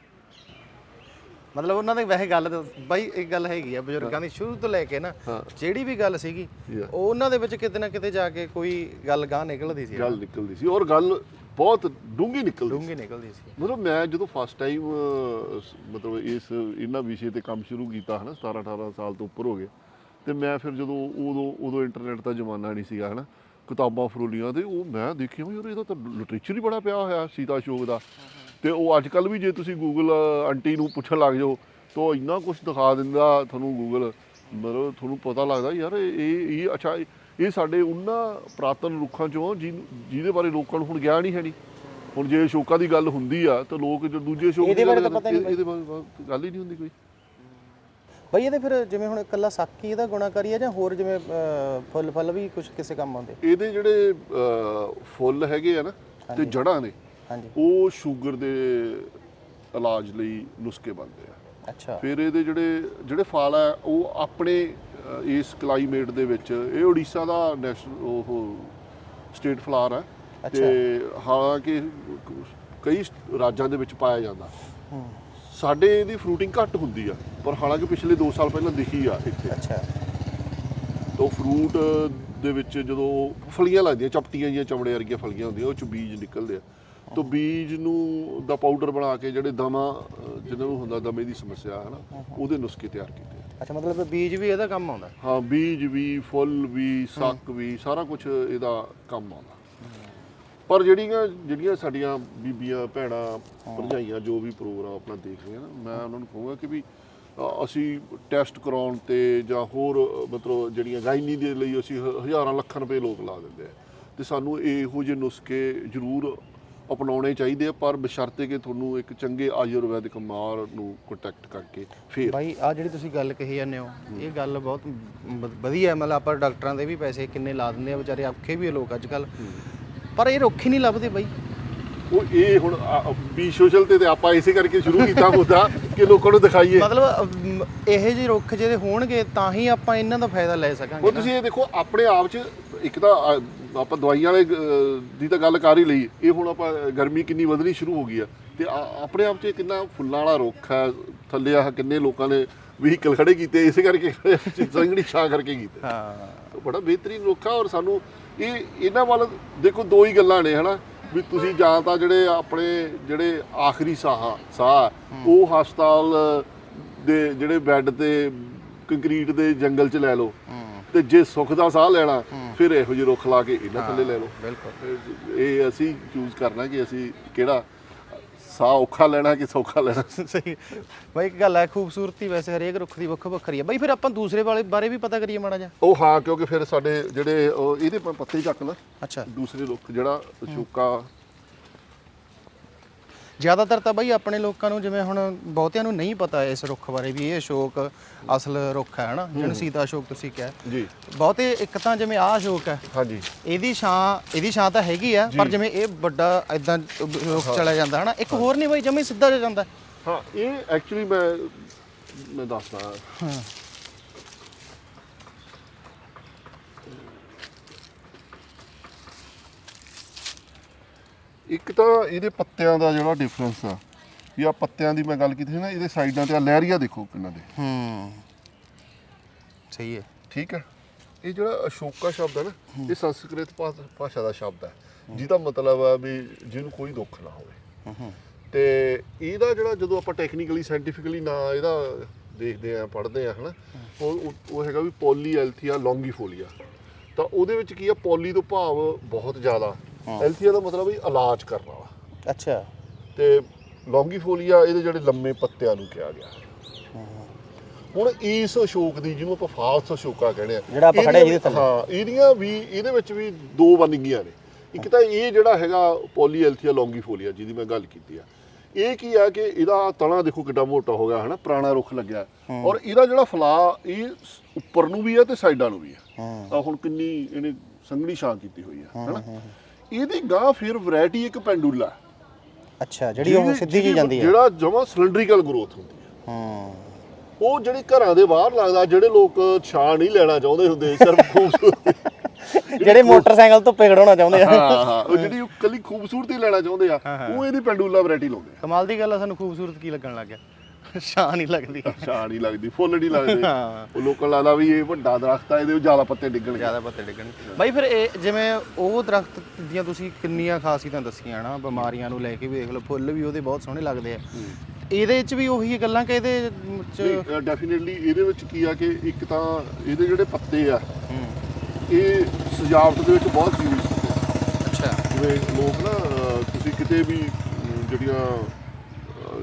ਮਤਲਬ ਉਹਨਾਂ ਦੇ ਵੈਸੇ ਗੱਲ ਤਾਂ- ਬਾਈ ਇੱਕ ਗੱਲ ਹੈਗੀ ਆ ਬਜ਼ੁਰਗਾਂ ਦੀ ਸ਼ੁਰੂ ਤੋਂ ਲੈ ਕੇ ਨਾ। ਜਿਹੜੀ ਵੀ ਗੱਲ ਸੀਗੀ. ਉਹ ਉਹਨਾਂ ਦੇ ਵਿੱਚ ਕਿਤੇ ਨਾ ਕਿਤੇ ਜਾ ਕੇ ਕੋਈ ਗੱਲ ਗਾਂ ਨਿਕਲਦੀ ਸੀ ਗੱਲ ਨਿਕਲਦੀ ਸੀ ਔਰ ਗੱਲ ਬਹੁਤ ਡੂੰਘੀ ਨਿਕਲਦੀ ਡੂੰਗੀ ਨਿਕਲਦੀ ਸੀ। ਮਤਲਬ ਮੈਂ ਜਦੋਂ ਫਸਟ ਟਾਈਮ ਮਤਲਬ ਇਸ ਇਹਨਾਂ ਵਿਸ਼ੇ ਤੇ ਕੰਮ ਸ਼ੁਰੂ ਕੀਤਾ ਹਨਾ 17 18 ਸਾਲ ਤੋਂ ਉੱਪਰ ਹੋ ਗਏ ਤੇ ਮੈਂ ਫਿਰ ਜਦੋਂ ਉਦੋਂ ਉਦੋਂ ਇੰਟਰਨੈਟ ਦਾ ਜ਼ਮਾਨਾ ਨਹੀਂ ਸੀਗਾ ਹਨਾ ਕਿਤਾਬਾਂ ਫਰੋਲੀਆਂ ਤੇ ਉਹ ਮੈਂ ਦੇਖਿਆ ਵੀ ਯਾਰ ਇਹਦਾ ਤਾਂ ਲਿਟਰੇਚਰ ਹੀ ਬੜਾ ਪਿਆ ਹੋਇਆ ਸੀਤਾ ਅਸ਼ੋਕ ਦਾ। ਤੇ ਉਹ ਅੱਜ ਕੱਲ ਵੀ ਜੇ ਤੁਸੀਂ ਗੂਗਲ ਆਂਟੀ ਨੂੰ ਪੁੱਛਣ ਲੱਗ ਜਾਓ ਤਾਂ ਇੰਨਾ ਕੁਝ ਦਿਖਾ ਦਿੰਦਾ ਤੁਹਾਨੂੰ ਗੂਗਲ ਮਤਲਬ ਤੁਹਾਨੂੰ ਪਤਾ ਲੱਗਦਾ ਯਾਰ ਇਹ ਇਹ ਅੱਛਾ ਇਹ- ਸਾਡੇ ਉਹਨਾਂ ਪ੍ਰਾਤਨ ਰੁੱਖਾਂ ਚੋਂ ਜਿਹਦੇ ਬਾਰੇ ਲੋਕਾਂ ਨੂੰ ਹੁਣ ਗਿਆਨ ਹੀ ਹੈ ਨਹੀਂ। ਹੁਣ ਜੇ ਅਸ਼ੋਕਾ ਦੀ ਗੱਲ ਹੁੰਦੀ ਆ ਤਾਂ ਲੋਕ ਜੋ ਦੂਜੇ ਅਸ਼ੋਕ ਇਹਦੇ ਦੀ ਬਾਰੇ ਤਾਂ ਪਤਾ ਨਹੀਂ ਇਹਦੇ ਬਾਰੇ ਗੱਲ ਹੀ ਨਹੀਂ ਹੁੰਦੀ ਕੋਈ। ਬਾਈ ਇਹਦੇ ਫਿਰ ਜਿਵੇਂ ਹੁਣ ਇਕੱਲਾ ਸਾਕੀ ਇਹਦਾ ਗੁਣਾਕਾਰੀ ਹੈ ਜਾਂ ਹੋਰ ਜਿਵੇਂ ਫੁੱਲ ਫਲ ਵੀ ਕੁਝ ਕਿਸੇ ਕੰਮ ਆਉਂਦੇ? ਇਹਦੇ ਜਿਹੜੇ ਫੁੱਲ ਹੈਗੇ ਆ ਨਾ ਤੇ ਜੜਾਂ ਨੇ ਉਹ ਸ਼ੂਗਰ ਦੇ ਇਲਾਜ ਲਈ ਨੁਸਖੇ ਬਣਦੇ ਆ। ਅੱਛਾ। ਫਿਰ ਇਹਦੇ ਜਿਹੜੇ ਜਿਹੜੇ ਫਲ ਆ ਉਹ ਆਪਣੇ ਇਸ ਕਲਾਈਮੇਟ ਦੇ ਵਿੱਚ ਇਹ ਉੜੀਸਾ ਦਾ ਨੈਸ਼ਨਲ ਉਹ ਸਟੇਟ ਫਲਾਵਰ ਹੈ ਤੇ ਹਾਲਾਂਕਿ ਕਈ ਰਾਜਾਂ ਦੇ ਵਿੱਚ ਪਾਇਆ ਜਾਂਦਾ। ਸਾਡੇ ਇਹਦੀ ਫਰੂਟਿੰਗ ਘੱਟ ਹੁੰਦੀ ਆ ਪਰ ਹਾਲਾਂਕਿ ਪਿਛਲੇ 2 ਸਾਲ ਪਹਿਲਾਂ ਦਿਖੀ ਆ ਇੱਥੇ। ਅੱਛਾ। ਤਾਂ ਫਰੂਟ ਦੇ ਵਿੱਚ ਜਦੋਂ ਫਲੀਆਂ ਲੱਗਦੀਆਂ ਚਪਟੀਆਂ ਜੀਆਂ ਚਮੜੇ ਵਰਗੀਆਂ ਫਲੀਆਂ ਹੁੰਦੀਆਂ ਉਹ ਚ ਬੀਜ ਨਿਕਲਦੇ ਆ। ਤਾਂ ਬੀਜ ਨੂੰ ਦਾ ਪਾਊਡਰ ਬਣਾ ਕੇ ਜਿਹੜੇ ਦਮਾ ਜਿਹਨਾਂ ਨੂੰ ਹੁੰਦਾ ਦਮੇ ਦੀ ਸਮੱਸਿਆ ਹੈ ਨਾ ਉਹਦੇ ਨੁਸਖੇ ਤਿਆਰ ਕੀਤੇ ਆ। ਅੱਛਾ ਮਤਲਬ ਬੀਜ ਵੀ ਇਹਦਾ ਕੰਮ ਆਉਂਦਾ? ਹਾਂ ਬੀਜ ਵੀ ਫੁੱਲ ਵੀ ਸੱਕ ਵੀ ਸਾਰਾ ਕੁਝ ਇਹਦਾ ਕੰਮ ਆਉਂਦਾ। ਪਰ ਜਿਹੜੀਆਂ ਜਿਹੜੀਆਂ ਸਾਡੀਆਂ ਬੀਬੀਆਂ ਭੈਣਾਂ ਭਰਜਾਈਆਂ ਜੋ ਵੀ ਪ੍ਰੋਗਰਾਮ ਆਪਣਾ ਦੇਖ ਰਹੀਆਂ ਨਾ ਮੈਂ ਉਹਨਾਂ ਨੂੰ ਕਹੂੰਗਾ ਕਿ ਵੀ ਅ, ਅਸੀਂ ਟੈਸਟ ਕਰਾਉਣ ਤੇ ਜਾਂ ਹੋਰ ਅ, ਮਤਲਬ ਜਿਹੜੀਆਂ ਗਾਇਨੀ ਦੇ ਲਈ ਅਸੀਂ ਹ- ਹਜ਼ਾਰਾਂ ਲੱਖਾਂ ਰੁਪਏ ਲੋਕ ਲਾ ਦਿੰਦੇ ਆ। ਤੇ ਸਾਨੂੰ ਇਹੋ ਜਿਹੇ ਨੁਸਖੇ ਜ਼ਰੂਰ ਅਪਣਾਉਣੇ ਚਾਹੀਦੇ ਆ ਪਰ ਬਸ਼ਰਤੇ ਕਿ ਤੁਹਾਨੂੰ ਇੱਕ ਚੰਗੇ ਆਯੁਰਵੈਦਿਕ ਮਾਰ ਨੂੰ ਕੰਟੈਕਟ ਕਰਕੇ ਫਿਰ। ਬਾਈ ਆ ਜਿਹੜੀ ਤੁਸੀਂ ਗੱਲ ਕਹੀ ਜਾਂਦੇ ਹੋ ਇਹ ਗੱਲ ਬਹੁਤ ਵਧੀਆ ਮਤਲਬ ਆਪਾਂ ਡਾਕਟਰਾਂ ਦੇ ਵੀ ਪੈਸੇ ਕਿੰਨੇ ਲਾ ਦਿੰਦੇ ਆ ਵਿਚਾਰੇ ਔਖੇ ਵੀ ਲੋਕ ਅੱਜ ਕੱਲ ਪਰ ਇਹ ਰੁੱਖ ਹੀ ਨਹੀਂ ਲੱਭਦੇ ਬਾਈ। ਉਹ ਇਹ ਹੁਣ ਵੀ ਸੋਸ਼ਲ ਤੇ ਤੇ ਆਪਾਂ ਇਸੇ ਕਰਕੇ ਸ਼ੁਰੂ ਕੀਤਾ ਹੁੰਦਾ ਕਿ ਲੋਕਾਂ ਨੂੰ ਦਿਖਾਈਏ। ਮਤਲਬ ਇਹੋ ਜਿਹੇ ਰੁੱਖ ਜਿਹਦੇ ਹੋਣਗੇ ਤਾਂ ਹੀ ਆਪਾਂ ਇਹਨਾਂ ਦਾ ਫਾਇਦਾ ਲੈ ਸਕਾਂਗੇ ਉਹ ਤੁਸੀਂ ਇਹ ਦੇਖੋ ਆਪਣੇ ਆਪ 'ਚ ਇੱਕ ਤਾਂ ਆਪਾਂ ਦਵਾਈਆਂ ਵਾਲੇ ਦੀ ਤਾਂ ਗੱਲ ਕਰ ਹੀ ਲਈ। ਇਹ ਹੁਣ ਆਪਾਂ ਗਰਮੀ ਕਿੰਨੀ ਵਧਣੀ ਸ਼ੁਰੂ ਹੋ ਗਈ ਆ। ਤੇ ਆ- ਆਪਣੇ ਆਪ 'ਚ ਕਿੰਨਾ ਫੁੱਲਾਂ ਵਾਲਾ ਰੁੱਖ ਹੈ ਥੱਲੇ ਆ ਕਿੰਨੇ ਲੋਕਾਂ ਨੇ ਵਹੀਕਲ ਖੜੇ ਕੀਤੇ ਇਸੇ ਕਰਕੇ ਸੰਗਣੀ ਛਾਂ ਕਰਕੇ ਕੀਤੇ ਹਾਂ। ਬੜਾ ਬਿਹਤਰੀਨ ਰੁੱਖ ਆ ਔਰ ਸਾਨੂੰ ਇਹ ਇਹਨਾਂ ਵੱਲ ਦੇਖੋ ਦੋ ਹੀ ਗੱਲਾਂ ਨੇ ਹਨਾ? ਵੀ ਤੁਸੀਂ ਜਾਂ ਤਾਂ ਜਿਹੜੇ ਆਪਣੇ ਜਿਹੜੇ ਆਖਰੀ ਸਾਹ ਸਾਹ ਉਹ ਹਸਪਤਾਲ ਦੇ ਜਿਹੜੇ ਬੈੱਡ ਤੇ ਕੰਕਰੀਟ ਦੇ ਜੰਗਲ 'ਚ ਲੈ ਲਓ। ਤੇ ਜੇ ਸੁੱਖ ਦਾ ਸਾਹ ਲੈਣਾ ਫਿਰ ਇਹੋ ਜਿਹੇ ਰੁੱਖ ਲਾ ਕੇ ਇਹਨਾਂ ਥੱਲੇ ਲੈ ਲਓ। ਬਿਲਕੁਲ। ਇਹ ਅਸੀਂ ਚੂਜ਼ ਕਰਨਾ ਕਿ ਅਸੀਂ ਕਿਹੜਾ ਸਾਹ ਔਖਾ ਲੈਣਾ ਕਿ ਸੌਖਾ ਲੈਣਾ। ਸਹੀ। ਬਾਈ ਇੱਕ ਗੱਲ ਹੈ ਖੂਬਸੂਰਤੀ ਵੈਸੇ ਹਰੇਕ ਰੁੱਖ ਦੀ ਵੱਖੋ ਵੱਖਰੀ ਹੈ। ਬਾਈ ਫਿਰ ਆਪਾਂ ਦੂਸਰੇ ਵਾਲੇ ਬਾਰੇ ਵੀ ਪਤਾ ਕਰੀਏ ਮਾੜਾ ਜਿਹਾ। ਉਹ ਹਾਂ ਕਿਉਂਕਿ ਫਿਰ ਸਾਡੇ ਜਿਹੜੇ ਉਹ ਇਹਦੇ ਪ- ਪੱਤੇ ਚੱਕ ਲੈ। ਅੱਛਾ। ਦੂਸਰੇ ਰੁੱਖ ਜਿਹੜਾ ਅਸ਼ੋਕਾ ਜ਼ਿਆਦਾਤਰ ਤਾਂ ਬਾਈ ਆਪਣੇ ਲੋਕਾਂ ਨੂੰ ਜਿਵੇਂ ਹੁਣ ਬਹੁਤਿਆਂ ਨੂੰ ਨਹੀਂ ਪਤਾ ਇਸ ਰੁੱਖ ਬਾਰੇ ਵੀ ਇਹ ਅਸ਼ੋਕ ਅਸਲ ਰੁੱਖ ਹੈ ਹਨਾ? ਜਿਹਨੂੰ ਸੀਤਾ ਅਸ਼ੋਕ ਤੁਸੀਂ ਕਿਹਾ। ਜੀ। ਬਹੁਤੇ ਇੱਕ ਤਾਂ ਜਿਵੇਂ ਆਹ ਅਸ਼ੋਕ ਹੈ ਹਾਂਜੀ। ਇਹਦੀ ਛਾਂ ਇਹਦੀ ਛਾਂ ਤਾਂ ਹੈਗੀ ਆ ਪਰ ਜਿਵੇਂ ਇਹ ਵੱਡਾ ਇਦਾਂ ਰੁੱਖ ਚਲਾ ਜਾਂਦਾ ਹਨਾ? ਇੱਕ ਹੋਰ ਨਹੀਂ ਬਾਈ ਜਮੇ ਸਿੱਧਾ ਜਾਂਦਾ। ਹਾਂ ਇਹ ਐਕਚੁਅਲੀ ਮੈਂ ਮੈਂ ਦੱਸਦਾ। ਹਾਂ। ਇੱਕ ਤਾਂ ਇਹਦੇ ਪੱਤਿਆਂ ਦਾ ਜਿਹੜਾ ਡਿਫਰੈਂਸ ਆ ਵੀ ਆ ਪੱਤਿਆਂ ਦੀ ਮੈਂ ਗੱਲ ਕੀਤੀ ਸੀ ਨਾ ਇਹਦੇ ਸਾਈਡਾਂ ਤੇ ਆ ਲਹਿਰੀਆ ਦੇਖੋ ਕਿੰਨਾ ਦੇ। ਹੂੰ ਸਹੀ ਹੈ। ਠੀਕ ਹੈ? ਇਹ ਜਿਹੜਾ ਅਸ਼ੋਕਾ ਸ਼ਬਦ ਹੈ ਨਾ ਇਹ ਸੰਸਕ੍ਰਿਤ ਭਾ- ਭਾਸ਼ਾ ਦਾ ਸ਼ਬਦ ਹੈ ਜਿਹਦਾ ਮਤਲਬ ਹੈ ਵੀ ਜਿਹਨੂੰ ਕੋਈ ਦੁੱਖ ਨਾ ਹੋਵੇ। ਤੇ ਇਹਦਾ ਜਿਹੜਾ ਜਦੋਂ ਆਪਾਂ ਟੈਕਨੀਕਲੀ ਸਾਇੰਟੀਫਿਕਲੀ ਨਾ ਇਹਦਾ ਦੇਖਦੇ ਆ ਪੜ੍ਹਦੇ ਆ ਹਨਾ ਉਹ ਉਹ- ਉਹ ਹੈਗਾ ਵੀ ਪੋਲੀਐਲਥੀਆ ਲੌਂਗੀਫੋਲੀਆ। ਤਾਂ ਉਹਦੇ ਵਿੱਚ ਕੀ ਆ ਪੋਲੀ ਤੋਂ ਭਾਵ ਬਹੁਤ ਜ਼ਿਆਦਾ। ਐਲਥੀਆ ਦਾ ਮਤਲਬ ਵੀ ਇਲਾਜ ਕਰਨ ਵਾਲਾ। ਅੱਛਾ। ਤੇ ਲੌਂਗੀਫੋਲੀਆ ਇਹਦੇ ਜਿਹੜੇ ਲੰਮੇ ਪੱਤਿਆਂ ਨੂੰ ਕਿਹਾ ਗਿਆ। ਹੁਣ ਇਸ ਅਸ਼ੋਕ ਦੀ ਜਿਹਨੂੰ ਆਪਾਂ ਫਾਲਸ ਅਸ਼ੋਕਾ ਕਹਿੰਦੇ ਆ ਜਿਹੜਾ ਆਪਾਂ ਖੜੇ ਜਿਹਦੇ ਥੱਲੇ। ਹਾਂ ਇਹਦੀਆਂ ਵੀ ਇਹਦੇ ਵਿੱਚ ਵੀ ਦੋ ਵੰਨਗੀਆਂ ਨੇ। ਇੱਕ ਤਾਂ ਇਹ ਜਿਹੜਾ ਹੈਗਾ ਪੋਲੀਐਲਥੀਆ ਲੌਂਗੀਫੋਲੀਆ ਜਿਹਦੀ ਮੈਂ ਗੱਲ ਕੀਤੀ ਆ। ਇਹ ਕੀ ਆ ਕਿ ਇਹਦਾ ਤਣਾ ਦੇਖੋ ਕਿੱਡਾ ਮੋਟਾ ਹੋ ਗਿਆ ਹਨਾ? ਪੁਰਾਣਾ ਰੁੱਖ ਲੱਗਿਆ। ਔਰ ਇਹਦਾ ਜਿਹੜਾ ਫਲਾ ਇਹ ਸ- ਉੱਪਰ ਨੂੰ ਵੀ ਆ ਤੇ ਸਾਈਡਾਂ ਨੂੰ ਵੀ ਆ। ਹੂੰ। ਆ ਹੁਣ ਕਿੰਨੀ ਇਹਨੇ ਸੰਘਣੀ ਛਾਂ ਕੀਤੀ ਹੋਈ ਆ ਹਨਾ? ਇਹਦੀ ਗਾਂ ਫਿਰ ਵੈਰਾਈਟੀ ਇੱਕ ਪੈਂਡੂਲਾ। ਅੱਛਾ ਜਿਹੜੀ ਉਹ ਸਿੱਧੀ ਜੀ ਜਾਂਦੀ ਹੈ ਜਿਹੜਾ ਜਮਾ ਸਿਲੰਡਰੀਕਲ ਗਰੋਥ ਹੁੰਦੀ ਹੈ ਹੂੰ। ਉਹ ਜਿਹੜੀ ਘਰਾਂ ਦੇ ਬਾਹਰ ਲੱਗਦਾ ਜਿਹੜੇ ਲੋਕ ਛਾਂ ਨਹੀਂ ਲੈਣਾ ਚਾਹੁੰਦੇ ਹੁੰਦੇ ਸਿਰਫ ਖੂਬਸੂਰਤੀ। ਜਿਹੜੇ ਮੋਟਰਸਾਈਕਲ ਤੋਂ ਖੜਾਉਣਾ ਚਾਹੁੰਦੇ ਆ। ਹਾਂ ਹਾਂ ਉਹ ਜਿਹੜੀ ਕੱਲੀ ਖੂਬਸੂਰਤੀ ਲੈਣਾ ਚਾਹੁੰਦੇ ਆ ਉਹ ਇਹਦੀ ਪੈਂਡੂਲਾ ਵੈਰਾਈਟੀ ਲਾਉਂਦੇ ਕਮਾਲ ਦੀ ਗੱਲ ਆ ਸਾਨੂੰ ਖੂਬਸੂਰਤ ਕੀ ਲੱਗਣ ਲੱਗ ਗਿਆ। ਸ਼ਾਨ ਨਹੀਂ ਲੱਗਦੀ ਛਾਂ ਨਹੀਂ ਲੱਗਦੀ ਫੁੱਲ ਨਹੀਂ ਲੱਗਦੇ। ਹਾਂ। ਉਹ ਲੋਕਾਂ ਨੂੰ ਲੱਗਦਾ ਵੀ ਇਹ ਵੱਡਾ ਦਰਖਤ ਆ ਇਹਦੇ ਵਿੱਚ ਜ਼ਿਆਦਾ ਪੱਤੇ ਡਿੱਗਣਗੇ। ਜ਼ਿਆਦਾ ਪੱਤੇ ਡਿੱਗਣ ਬਾਈ ਫਿਰ ਇਹ ਜਿਵੇਂ ਉਹ ਦਰਖਤ ਦੀਆਂ ਤੁਸੀਂ ਕਿੰਨੀਆਂ ਖਾਸੀਅਤਾਂ ਦੱਸੀਆਂ ਨਾ ਬਿਮਾਰੀਆਂ ਨੂੰ ਲੈ ਕੇ ਵੀ ਦੇਖ ਲਓ ਫੁੱਲ ਵੀ ਉਹਦੇ ਬਹੁਤ ਸੋਹਣੇ ਲੱਗਦੇ ਆ। ਇਹਦੇ 'ਚ ਵੀ ਉਹੀ ਗੱਲਾਂ ਕਿ ਇਹਦੇ 'ਚ ਡੈਫੀਨਿਟਲੀ ਇਹਦੇ ਵਿੱਚ ਕੀ ਆ ਕਿ ਇੱਕ ਤਾਂ ਇਹਦੇ ਜਿਹੜੇ ਪੱਤੇ ਆ ਇਹ ਸਜਾਵਟ ਦੇ ਵਿੱਚ ਬਹੁਤ ਯੂਜ਼ ਹੁੰਦੇ ਅੱਛਾ। ਜਿਵੇਂ ਲੋਕ ਨਾ ਤੁਸੀਂ ਕਿਤੇ ਵੀ ਜਿਹੜੀਆਂ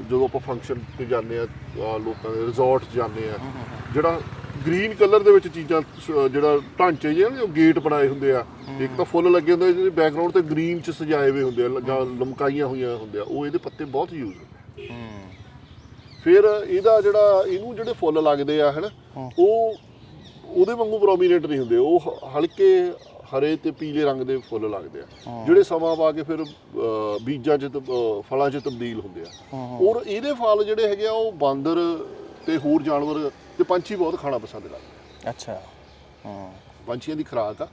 ਜਦੋਂ ਆਪਾਂ ਫੰਕਸ਼ਨ ਤੇ ਜਾਂਦੇ ਆ ਲੋਕਾਂ ਦੇ ਰਿਜ਼ੋਰਟ ਜਾਂਦੇ ਆ ਜਿਹੜਾ ਗ੍ਰੀਨ ਕਲਰ ਦੇ ਵਿੱਚ ਚੀਜ਼ਾਂ ਜਿਹੜਾ ਢਾਂਚੇ ਜਿਹੇ ਨੇ ਗੇਟ ਬਣਾਏ ਹੁੰਦੇ ਆ। ਇੱਕ ਤਾਂ ਫੁੱਲ ਲੱਗੇ ਹੁੰਦੇ ਜਿਹੜੇ ਬੈਕਗ੍ਰਾਉਂਡ ਤੇ ਗ੍ਰੀਨ ਚ ਸਜਾਏ ਹੋਏ ਹੁੰਦੇ ਆ ਜਾਂ ਲਮਕਾਈਆਂ ਹੋਈਆਂ ਹੁੰਦੇ ਆ ਉਹ ਇਹਦੇ ਪੱਤੇ ਬਹੁਤ ਯੂਜ਼ ਹੁੰਦੇ ਫਿਰ ਇਹਦਾ ਜਿਹੜਾ ਇਹਨੂੰ ਜਿਹੜੇ ਫੁੱਲ ਲੱਗਦੇ ਆ ਹਨ ਉਹ ਉਹਦੇ ਵਾਂਗੂ ਪ੍ਰੋਮੀਨੈਂਟ ਨਹੀਂ ਹੁੰਦੇ ਉਹ ਹਲਕੇ ਹਰੇ ਤੇ ਪੀਲੇ ਰੰਗ ਦੇ ਫੁੱਲ ਲੱਗਦੇ ਆ। ਜਿਹੜੇ ਸਮਾਂ ਪਾ ਕੇ ਫਿਰ ਬੀਜਾਂ 'ਚ ਫਲਾਂ 'ਚ ਤਬਦੀਲ ਹੁੰਦੇ ਆ। ਔਰ ਇਹਦੇ ਫਲ ਜਿਹੜੇ ਹੈਗੇ ਆ ਉਹ ਬਾਂਦਰ ਤੇ ਹੋਰ ਜਾਨਵਰ ਤੇ ਪੰਛੀ ਬਹੁਤ ਖਾਣਾ ਪਸੰਦ ਕਰਦੇ ਆ। ਅੱਛਾ ਹਾਂ। ਪੰਛੀਆਂ ਦੀ ਖੁਰਾਕ ਆ।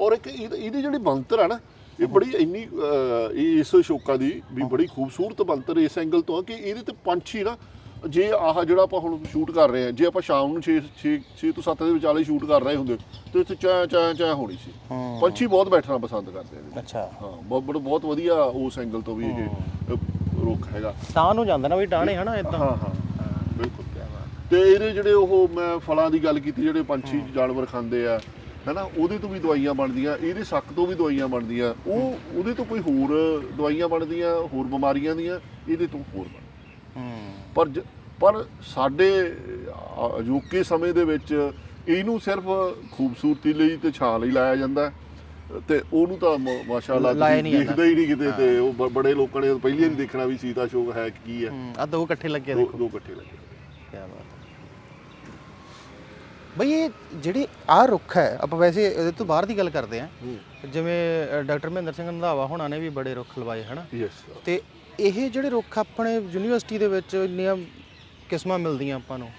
ਔਰ ਇੱਕ ਇਹਦ- ਇਹਦੀ ਜਿਹੜੀ ਬਣਤਰ ਆ ਨਾ ਇਹ ਬੜੀ ਇੰਨੀ ਅਹ, ਇਹ ਇਸ ਸ਼ੋਕਾ ਦੀ ਵੀ ਬੜੀ ਖੂਬਸੂਰਤ ਬਣਤਰ ਇਸ ਐਂਗਲ ਤੋਂ ਆ ਕਿ ਇਹਦੇ ਤੇ ਪੰਛੀ ਨਾ ਜੇ ਆਹ ਜਿਹੜਾ ਆਪਾਂ ਹੁਣ ਸ਼ੂਟ ਕਰ ਰਹੇ ਆ ਜੇ ਆਪਾਂ ਸ਼ਾਮ ਨੂੰ 6 6 6 ਤੋਂ 7 ਦੇ ਵਿਚਾਲੇ ਸ਼ੂਟ ਕਰ ਰਹੇ ਹੁੰਦੇ ਤੇ ਇੱਥੇ ਚਾ ਚਾ ਚਾ ਹੋਣੀ ਸੀ। ਹੂੰ। ਪੰਛੀ ਬਹੁਤ ਬੈਠਣਾ ਪਸੰਦ ਕਰਦੇ ਆ ਅੱਛਾ। ਹਾਂ ਬਹੁਤ ਵਧੀਆ ਉਸ ਐਂਗਲ ਤੋਂ ਵੀ ਇਹ ਅਹ, ਰੁੱਖ ਹੈਗਾ। ਤਾਂ ਨੂੰ ਜਾਂਦਾ ਨਾ ਵੀ ਟਾਣੇ ਹਨਾ ਇਦਾਂ। ਹਾਂ ਹਾਂ। ਬਿਲਕੁਲ। ਤੇ ਇਹਦੇ ਜਿਹੜੇ ਉਹ ਮੈਂ ਫਲਾਂ ਦੀ ਗੱਲ ਕੀਤੀ ਜਿਹੜੇ ਪੰਛੀ ਜਾਨਵਰ ਖਾਂਦੇ ਆ ਹੈਨਾ ਉਹਦੇ ਤੋਂ ਵੀ ਦਵਾਈਆਂ ਬਣਦੀਆਂ ਇਹਦੇ ਸੱਕ ਤੋਂ ਵੀ ਦਵਾਈਆਂ ਬਣਦੀਆਂ ਉਹ ਉਹਦੇ ਤੋਂ ਕੋਈ ਹੋਰ ਦਵਾਈਆਂ ਬਣਦੀਆਂ ਹੋਰ ਬਿਮਾਰੀਆਂ ਦੀਆਂ ਇਹਦੇ ਤੋਂ ਹੋਰ ਬਣ ਹੂੰ। ਪਰ ਜ- ਪਰ ਸਾਡੇ ਅਜੋਕੇ ਸਮੇਂ ਦੇ ਵਿੱਚ ਇਹਨੂੰ ਸਿਰਫ ਖੂਬਸੂਰਤੀ ਲਈ ਤੇ ਛਾਂ ਲਈ ਲਾਇਆ ਜਾਂਦਾ ਹੈ। ਤੇ ਉਹਨੂੰ ਤਾਂ ਮਾਸ਼ਾਅੱਲਾ। ਦੇਖਦੇ ਹੀ ਨਹੀਂ ਕਿਤੇ ਤੇ ਉਹ ਬੜੇ ਲੋਕਾਂ ਨੇ ਪਹਿਲੀ ਵਾਰੀ ਦੇਖਣਾ ਵੀ ਸੀਤਾ ਸ਼ੋਕ ਹੈ ਕਿ ਹੈ। ਆ ਦੋ ਇਕੱਠੇ ਲੱਗੇ ਦੇਖੋ। ਦੋ ਇਕੱਠੇ ਲੱਗੇ। ਕੀ ਬਾਤ ਬਈ ਇਹ ਜਿਹੜੇ ਆ ਰੁੱਖ ਹੈ ਆਪਾਂ ਵੈਸੇ ਇਹਦੇ ਤੋਂ ਬਾਹਰ ਦੀ ਗੱਲ ਕਰਦੇ ਆ ਜਿਵੇਂ ਡਾਕਟਰ ਮਹਿੰਦਰ ਸਿੰਘ ਰੰਧਾਵਾ ਹੋਣਾ ਨੇ ਵੀ ਬੜੇ ਰੁੱਖ ਲਵਾਏ ਹਨਾ? ਯੈਸ ਤੇ ਇਹ ਜਿਹੜੇ ਰੁੱਖ ਆਪਣੇ ਯੂਨੀਵਰਸਿਟੀ ਦੇ ਵਿੱਚ ਇੰਨੀਆਂ ਕਿਸਮਾਂ ਮਿਲਦੀਆਂ ਆਪਾਂ ਨੂੰ।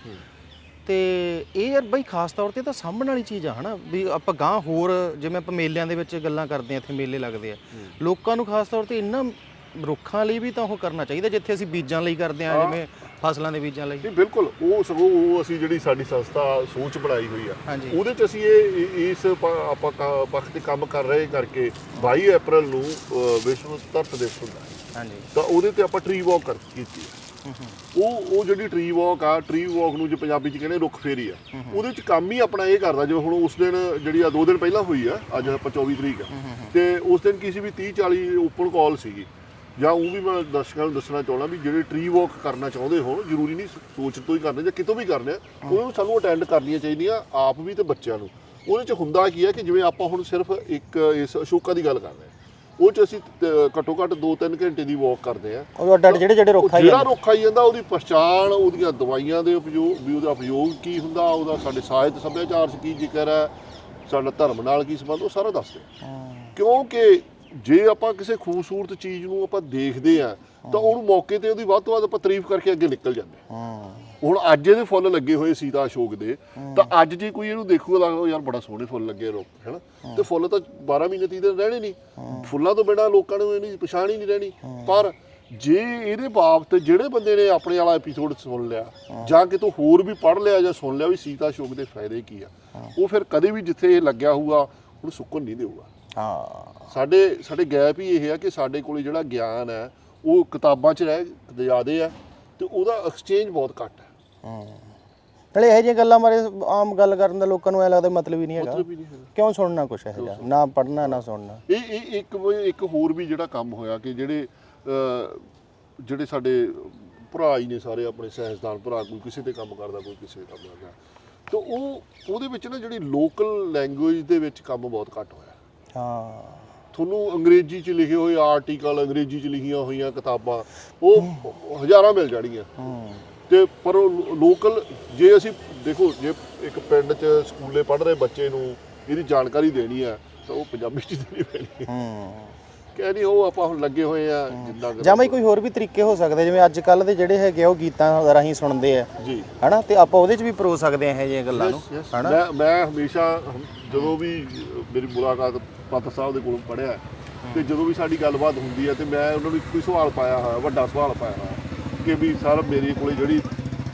ਤੇ ਇਹ ਯਾਰ ਬਈ ਖਾਸ ਤੌਰ ਤੇ ਤਾਂ ਸਾਂਭਣ ਵਾਲੀ ਚੀਜ਼ ਆ ਹਨਾ ਵੀ ਆਪਾਂ ਗਾਂ ਹੋਰ ਜਿਵੇਂ ਆਪਾਂ ਮੇਲਿਆਂ ਦੇ ਵਿੱਚ ਗੱਲਾਂ ਕਰਦੇ ਆ ਇੱਥੇ ਮੇਲੇ ਲੱਗਦੇ ਆ। ਲੋਕਾਂ ਨੂੰ ਖਾਸ ਤੌਰ ਤੇ ਇਹਨਾਂ ਰੁੱਖਾਂ ਲਈ ਵੀ ਤਾਂ ਉਹ ਕਰਨਾ ਚਾਹੀਦਾ ਜਿੱਥੇ ਅਸੀਂ ਬੀਜਾਂ ਲਈ ਕਰਦੇ ਆ ਜਿਵੇਂ ਫਸਲਾਂ ਦੇ ਬੀਜਾਂ ਲਈ। ਨਹੀਂ ਬਿਲਕੁਲ ਉਹ ਸਗੋਂ ਉਹ ਅਸੀਂ ਜਿਹੜੀ ਸਾਡੀ ਸੰਸਥਾ ਸੋਚ ਬਣਾਈ ਹੋਈ ਆ। ਉਹਦੇ ਚ ਅਸੀਂ ਇਹ ਇਸ ਆਪਾਂ ਪੱਖ ਤੇ ਕੰਮ ਕਰ ਰਹੇ ਕਰਕੇ 22 ਅਪ੍ਰੈਲ ਨੂੰ ਵਿਸ਼ਵ ਧਰਤ ਦਿਵਸ ਹੁੰਦਾ ਹੈ। ਹਾਂਜੀ। ਤਾਂ ਉਹਦੇ ਤੇ ਆਪਾਂ ਟਰੀ ਵਾਕ ਕਰ ਕੀਤੀ ਹੈ। ਉਹ ਉਹ ਜਿਹੜੀ ਟਰੀ ਵਾਕ ਆ ਟਰੀ ਵਾਕ ਨੂੰ ਜੇ ਪੰਜਾਬੀ ਚ ਕਹਿੰਦੇ ਰੁੱਖ ਫੇਰੀ ਆ, ਉਹਦੇ ਵਿੱਚ ਕੰਮ ਹੀ ਆਪਣਾ ਇਹ ਕਰਦਾ, ਜਿਵੇਂ ਹੁਣ ਉਸ ਦਿਨ ਜਿਹੜੀ ਆ ਦੋ ਦਿਨ ਪਹਿਲਾਂ ਹੋਈ ਆ, ਅੱਜ ਆਪਾਂ 24 ਤਰੀਕ ਆ, ਤੇ ਉਸ ਦਿਨ ਕੀ ਵੀ 30 40 ਓਪਨ ਕਾਲ ਸੀਗੀ। ਜਾਂ ਉਹ ਵੀ ਮੈਂ ਦਰਸ਼ਕਾਂ ਨੂੰ ਦੱਸਣਾ ਚਾਹੁੰਦਾ ਵੀ ਜਿਹੜੇ ਟਰੀ ਵਾਕ ਕਰਨਾ ਚਾਹੁੰਦੇ ਹੋ ਜ਼ਰੂਰੀ ਨਹੀਂ ਸੋਚ ਤੋਂ ਹੀ ਕਰਨਾ ਜਾਂ ਕਿਤੋਂ ਵੀ ਕਰਨਾ ਉਹ ਸਾਨੂੰ ਅਟੈਂਡ ਕਰਨੀਆਂ ਚਾਹੀਦੀਆਂ, ਆਪ ਵੀ ਤੇ ਬੱਚਿਆਂ ਨੂੰ। ਉਹਦੇ ਚ ਹੁੰਦਾ ਕੀ ਹੈ ਕਿ ਜਿਵੇਂ ਆਪਾਂ ਹੁਣ ਸਿਰਫ ਇੱਕ ਇਸ ਅਸ਼ੋਕਾ ਦੀ ਗੱਲ ਕਰ ਰਹੇ ਹਾਂ ਉਹ ਚ ਅਸੀਂ ਤ- ਘੱਟੋ ਘੱਟ 2-3 ਘੰਟੇ ਦੀ ਵਾਕ ਕਰਦੇ ਆ। ਉਹ ਅੱਡ ਅੱਡ ਜਿਹੜੇ ਜਿਹੜੇ ਰੁੱਖ ਜਿਹੜਾ ਰੁੱਖ ਆਈ ਜਾਂਦਾ ਉਹਦੀ ਪਛਾਣ ਉਹਦੀਆਂ ਦਵਾਈਆਂ ਦੇ ਉਪਯੋਗ ਵੀ ਉਹਦਾ ਉਪਯੋਗ ਕੀ ਹੁੰਦਾ ਉਹਦਾ ਸਾਡੇ ਸਾਹਿਤ ਸੱਭਿਆਚਾਰ 'ਚ ਕੀ ਜ਼ਿਕਰ ਹੈ ਸਾਡਾ ਧਰਮ ਨਾਲ ਕੀ ਸੰਬੰਧ ਉਹ ਸਾਰਾ ਦੱਸਦੇ ਆ। ਕਿਉਂਕਿ ਜੇ ਆਪਾਂ ਕਿਸੇ ਖੂਬਸੂਰਤ ਚੀਜ਼ ਨੂੰ ਆਪਾਂ ਦੇਖਦੇ ਆ ਤਾਂ ਉਹਨੂੰ ਮੌਕੇ ਤੇ ਉਹਦੀ ਵੱਧ ਤੋਂ ਵੱਧ ਆਪਾਂ ਤਾਰੀਫ ਕਰਕੇ ਅੱਗੇ ਨਿਕਲ ਜਾਂਦੇ। ਹਾਂ। ਹੁਣ ਅੱਜ ਇਹਦੇ ਫੁੱਲ ਲੱਗੇ ਹੋਏ ਸੀਤਾ ਅਸ਼ੋਕ ਦੇ ਤਾਂ ਅੱਜ ਜੇ ਕੋਈ ਇਹਨੂੰ ਦੇਖੂਗਾ ਲੱਗਦਾ ਯਾਰ ਬੜਾ ਸੋਹਣੇ ਫੁੱਲ ਲੱਗੇ ਰੁੱਖ ਹੈਨਾ? ਤੇ ਫੁੱਲ ਤਾਂ 12 ਮਹੀਨੇ ਤੀਹ ਦਿਨ ਰਹਿਣੇ ਨਹੀਂ। ਫੁੱਲਾਂ ਤੋਂ ਬਿਨਾ ਲੋਕਾਂ ਨੂੰ ਇਹਨੀ ਪਛਾਣ ਹੀ ਨਹੀਂ ਰਹਿਣੀ। ਪਰ ਜੇ ਇਹਦੇ ਬਾਬਤ ਜਿਹੜੇ ਬੰਦੇ ਨੇ ਆਪਣੇ ਵਾਲਾ ਐਪੀਸੋਡ ਸੁਣ ਲਿਆ ਜਾਂ ਕਿਤੋਂ ਹੋਰ ਵੀ ਪੜ੍ਹ ਲਿਆ ਜਾਂ ਸੁਣ ਲਿਆ ਵੀ ਸੀਤਾ ਅਸ਼ੋਕ ਦੇ ਫਾਇਦੇ ਕੀ ਆ ਉਹ ਫਿਰ ਕਦੇ ਵੀ ਜਿੱਥੇ ਇਹ ਲੱਗਿਆ ਹੋਊਗਾ ਉਹਨੂੰ ਸੁੱਕਣ ਨਹੀਂ ਦੇਊਗਾ। ਹਾਂ। ਸਾਡੇ ਸਾਡੇ ਗੈਪ ਹੀ ਇਹ ਆ ਕਿ ਸਾਡੇ ਕੋਲੇ ਜਿਹੜਾ ਗਿਆਨ ਹੈ ਉਹ ਕਿਤਾਬਾਂ 'ਚ ਰਹਿ ਜ਼ਿਆਦੇ ਆ ਤੇ ਉਹਦਾ ਐਕਸਚੇਂਜ ਬਹੁਤ ਘੱਟ ਹੈ। ਹਾਂ। ਨਾਲੇ ਇਹੋ ਜਿਹੀਆਂ ਗੱਲਾਂ ਬਾਰੇ ਆਮ ਗੱਲ ਕਰਨ ਦਾ ਲੋਕਾਂ ਨੂੰ ਐ ਲੱਗਦਾ ਮਤਲਬ ਹੀ ਨਹੀਂ ਹੈਗਾ। ਮਤਲਬ ਹੀ ਨਹੀਂ ਹੈਗਾ। ਕਿਉਂ ਸੁਣਨਾ ਕੁਛ ਇਹੋ ਜਿਹਾ? ਨਾ ਪੜਨਾ ਨਾ ਸੁਣਨਾ। ਇਹ ਇਹ ਇੱਕ ਇੱਕ ਹੋਰ ਵੀ ਜਿਹੜਾ ਕੰਮ ਹੋਇਆ ਕਿ ਜਿਹੜੇ ਅਹ, ਜਿਹੜੇ ਸਾਡੇ ਭਰਾ ਹੀ ਨੇ ਸਾਰੇ ਆਪਣੇ ਸਾਇੰਸਦਾਨ ਭਰਾ ਕੋਈ ਕਿਸੇ ਤੇ ਕੰਮ ਕਰਦਾ ਕੋਈ ਕਿਸੇ ਤੇ ਕੰਮ ਕਰਦਾ। ਤਾਂ ਉਹ ਉਹਦੇ ਵਿੱਚ ਨਾ ਜਿਹੜੀ ਲੋਕਲ ਲੈਂਗੁਏਜ ਦੇ ਵਿੱਚ ਕੰਮ ਬਹੁਤ ਘੱਟ ਹੋਇਆ। ਹਾਂ। ਤੁਹਾਨੂੰ ਅੰਗਰੇਜ਼ੀ 'ਚ ਲਿਖੇ ਹੋਏ ਆਰਟੀਕਲ ਅੰਗਰੇਜ਼ੀ 'ਚ ਲਿਖੀਆਂ ਹੋਈਆਂ ਕਿਤਾਬਾਂ ਉਹ ਹਜ਼ਾਰਾਂ ਮਿਲ ਜਾਣਗੀਆਂ। ਹੂੰ। ਤੇ ਪਰ ਲੋਕਲ ਜੇ ਅਸੀਂ ਦੇਖੋ ਜੇ ਇੱਕ ਪਿੰਡ 'ਚ ਸਕੂਲੇ ਪੜ੍ਹ ਰਹੇ ਬੱਚੇ ਨੂੰ ਇਹਦੀ ਜਾਣਕਾਰੀ ਦੇਣੀ ਹੈ ਤਾਂ ਉਹ ਪੰਜਾਬੀ 'ਚ ਦੇਣੀ ਪੈਣੀ ਹੈ। ਕਹਿ ਨਹੀਂ ਉਹ ਆਪਾਂ ਹੁਣ ਲੱਗੇ ਹੋਏ ਆ ਕੁ- ਜਾਂ ਬਈ ਕੋਈ ਹੋਰ ਵੀ ਤਰੀਕੇ ਹੋ ਸਕਦੇ ਜਿਵੇਂ ਅੱਜ ਕੱਲ ਦੇ ਜਿਹੜੇ ਹੈਗੇ ਆ ਉਹ ਗੀਤਾਂ ਰਾਹੀਂ ਸੁਣਦੇ ਆ। ਜੀ। ਹਨਾ? ਤੇ ਆਪਾਂ ਉਹਦੇ 'ਚ ਵੀ ਪਰੋ ਸਕਦੇ ਆ ਇਹ ਜਿਹੀਆਂ ਗੱਲਾਂ ਨੂੰ ਹਨਾ? ਮੈਂ ਮੈਂ ਹਮੇਸ਼ਾ ਹਮ- ਜਦੋਂ ਵੀ ਮੇਰੀ ਮੁਲਾਕਾਤ ਪਤ ਸਾਹਿਬ ਦੇ ਕੋਲੋਂ ਪੜਿਆ ਤੇ ਜਦੋਂ ਵੀ ਸਾਡੀ ਗੱਲਬਾਤ ਹੁੰਦੀ ਹੈ ਤੇ ਮੈਂ ਉਹਨਾਂ ਨੂੰ ਕੋਈ ਸਵਾਲ ਪਾਇਆ ਹੋਇਆ ਵੱਡਾ ਸਵਾਲ ਪਾਇਆ ਹੋਇਆ। ਕਿ ਵੀ ਸਰ ਮੇਰੇ ਕੋਲੇ ਜਿਹੜੀ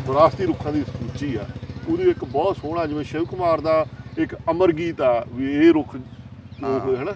ਵਿਰਾਸਤੀ ਰੁੱਖਾਂ ਦੀ ਸੂਚੀ ਆ ਉਹਦੀ ਇੱਕ ਬਹੁਤ ਸੋਹਣਾ ਜਿਵੇਂ ਸ਼ਿਵ ਕੁਮਾਰ ਦਾ ਇੱਕ ਅਮਰ ਗੀਤ ਆ ਵੀ ਇਹ ਰੁੱਖ ਉਹ ਹੈ। ਨਾ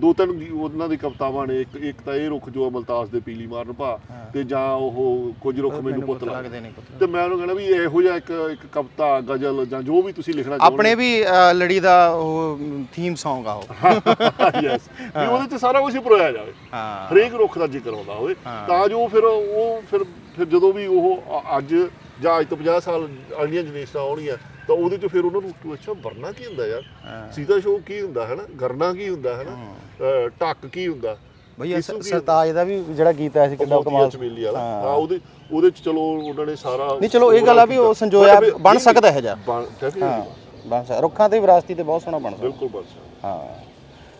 ਦੋ ਤਿੰਨ ਉਹਨਾਂ ਦੀ ਕਵਿਤਾਵਾਂ ਨੇ ਇੱਕ ਇੱਕ ਤਾਂ ਇਹ ਰੁੱਖ ਜੋ ਅਮਲਤਾਸ ਦੇ ਪੀਲੀ ਮਾਰਨ ਭਾ ਤੇ ਜਾਂ ਉਹ ਕੁਝ ਰੁੱਖ ਮੈਨੂੰ ਪੁੱਤ ਲੱਗਦੇ ਨੇ ਪੁੱਤ। ਤੇ ਮੈਂ ਉਹਨੂੰ ਕਹਿਣਾ ਵੀ ਇਹੋ ਜਿਹਾ ਇੱਕ ਇੱਕ ਕਵਿਤਾ ਗਜ਼ਲ ਜਾਂ ਜੋ ਵੀ ਤੁਸੀਂ ਲਿਖਣਾ ਆਪਣੇ ਵੀ ਲੜੀ ਦਾ ਉਹ ਥੀਮ Song ਆ ਉਹ। ਯੈਸ ਵੀ ਉਹਦੇ ਚ ਸਾਰਾ ਕੁਝ ਪਰੋਇਆ ਜਾਵੇ। ਹਾਂ। ਹਰੇਕ ਰੁੱਖ ਦਾ ਜ਼ਿਕਰ ਹੁੰਦਾ ਹੋਵੇ। ਤਾਂ ਜੋ ਫਿਰ ਉਹ ਫਿਰ ਫਿਰ ਜਦੋਂ ਵੀ ਉਹ ਅ- ਅੱਜ ਜਾਂ ਅੱਜ ਤੋਂ 50 ਸਾਲ ਅਗਲੀਆਂ ਜਨਰੇਸ਼ਨਾਂ ਆਉਣਗੀਆਂ ਤਾਂ ਉਹਦੇ ਚ ਫਿਰ ਉਹਨਾਂ ਨੂੰ ਤੂੰ ਅੱਛਾ ਵਰਨਾ ਕੀ ਹੁੰਦਾ ਯਾਰ? ਸੀਤਾ ਸ਼ੋਅ ਕੀ ਹੁੰਦਾ ਹੈ ਨਾ ਗਰਨਾ ਕੀ ਹੁੰਦਾ ਹੈ। ਨਾ ਅ, ਢੱਕ ਕੀ ਹੁੰਦਾ? ਬਈ ਇਹ ਸ- ਸਰਤਾਜ ਦਾ ਵੀ ਜਿਹੜਾ ਗੀਤ ਆਇਆ ਸੀ ਕਿੰਨਾ ਕਮਾਲ ਕਮਾਲ ਚਮੇਲੀ ਵਾਲਾ। ਹਾਂ। ਉਹਦੇ ਉਹਦੇ ਚ ਚਲੋ ਉਹਨਾਂ ਨੇ ਸਾਰਾ ਨਹੀਂ ਚਲੋ ਇਹ ਗੱਲ ਆ ਵੀ ਉਹ ਸੰਜੋਇਆ But ਫਿਰ- ਬਣ ਸਕਦਾ ਇਹ ਜਿਹਾ। ਬਣ definitely ਹਾਂ ਬਣ ਸਕਦਾ। ਰੁੱਖਾਂ ਤੇ ਵਿਰਾਸਤੀ ਤੇ ਬਹੁਤ ਸੋਹਣਾ ਬਣ ਸਕਦਾ। ਬਿਲਕੁਲ ਬਣ ਸਕਦਾ। ਹਾਂ।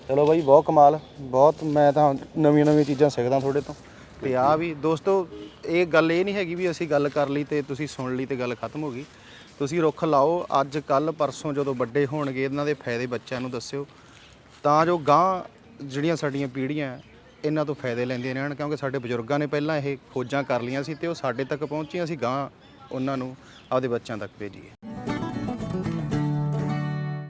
ਚਲੋ ਬਾਈ ਬਹੁਤ ਕਮਾਲ। ਬਹੁਤ ਮੈਂ ਤਾਂ ਨਵੀਆਂ ਨਵੀਆਂ ਚੀਜ਼ਾਂ ਸਿੱਖਦਾ ਤੁਹਾਡੇ ਤੋਂ। ਤੇ ਆ ਵੀ ਦੋਸਤੋ, ਇਹ ਗੱਲ ਇਹ ਨਹੀਂ ਹੈਗੀ ਵੀ ਅਸੀਂ ਗੱਲ ਕਰ ਲਈ ਤੇ ਤੁਸੀਂ ਸੁਣ ਲਈ ਤੇ ਗੱਲ ਖਤਮ ਹੋ ਗਈ। ਤੁਸੀਂ ਰੁੱਖ ਲਾਓ, ਅੱਜ ਕੱਲ ਪਰਸੋਂ ਜਦੋਂ ਵੱਡੇ ਹੋਣਗੇ, ਇਹਨਾਂ ਦੇ ਫਾਇਦੇ ਬੱਚਿਆਂ ਨੂੰ ਦੱਸਿਓ। ਤਾਂ ਜੋ ਗਾਂ ਜਿਹੜੀਆਂ ਸਾਡੀਆਂ ਪੀੜ੍ਹੀਆਂ ਇਹਨਾਂ ਤੋਂ ਫਾਇਦੇ ਲੈਂਦੀਆਂ ਰਹਿਣ, ਕਿਉਂਕਿ ਸਾਡੇ ਬਜ਼ੁਰਗਾਂ ਨੇ ਪਹਿਲਾਂ ਇਹ ਖੋਜਾਂ ਕਰ ਲਈਆਂ ਸੀ ਤੇ ਉਹ ਸਾਡੇ ਤੱਕ ਪਹੁੰਚੀਆਂ ਸੀ, ਗਾਂ ਉਹਨਾਂ ਨੂੰ ਆਪਦੇ ਬੱਚਿਆਂ ਤੱਕ ਭੇਜੀਏ।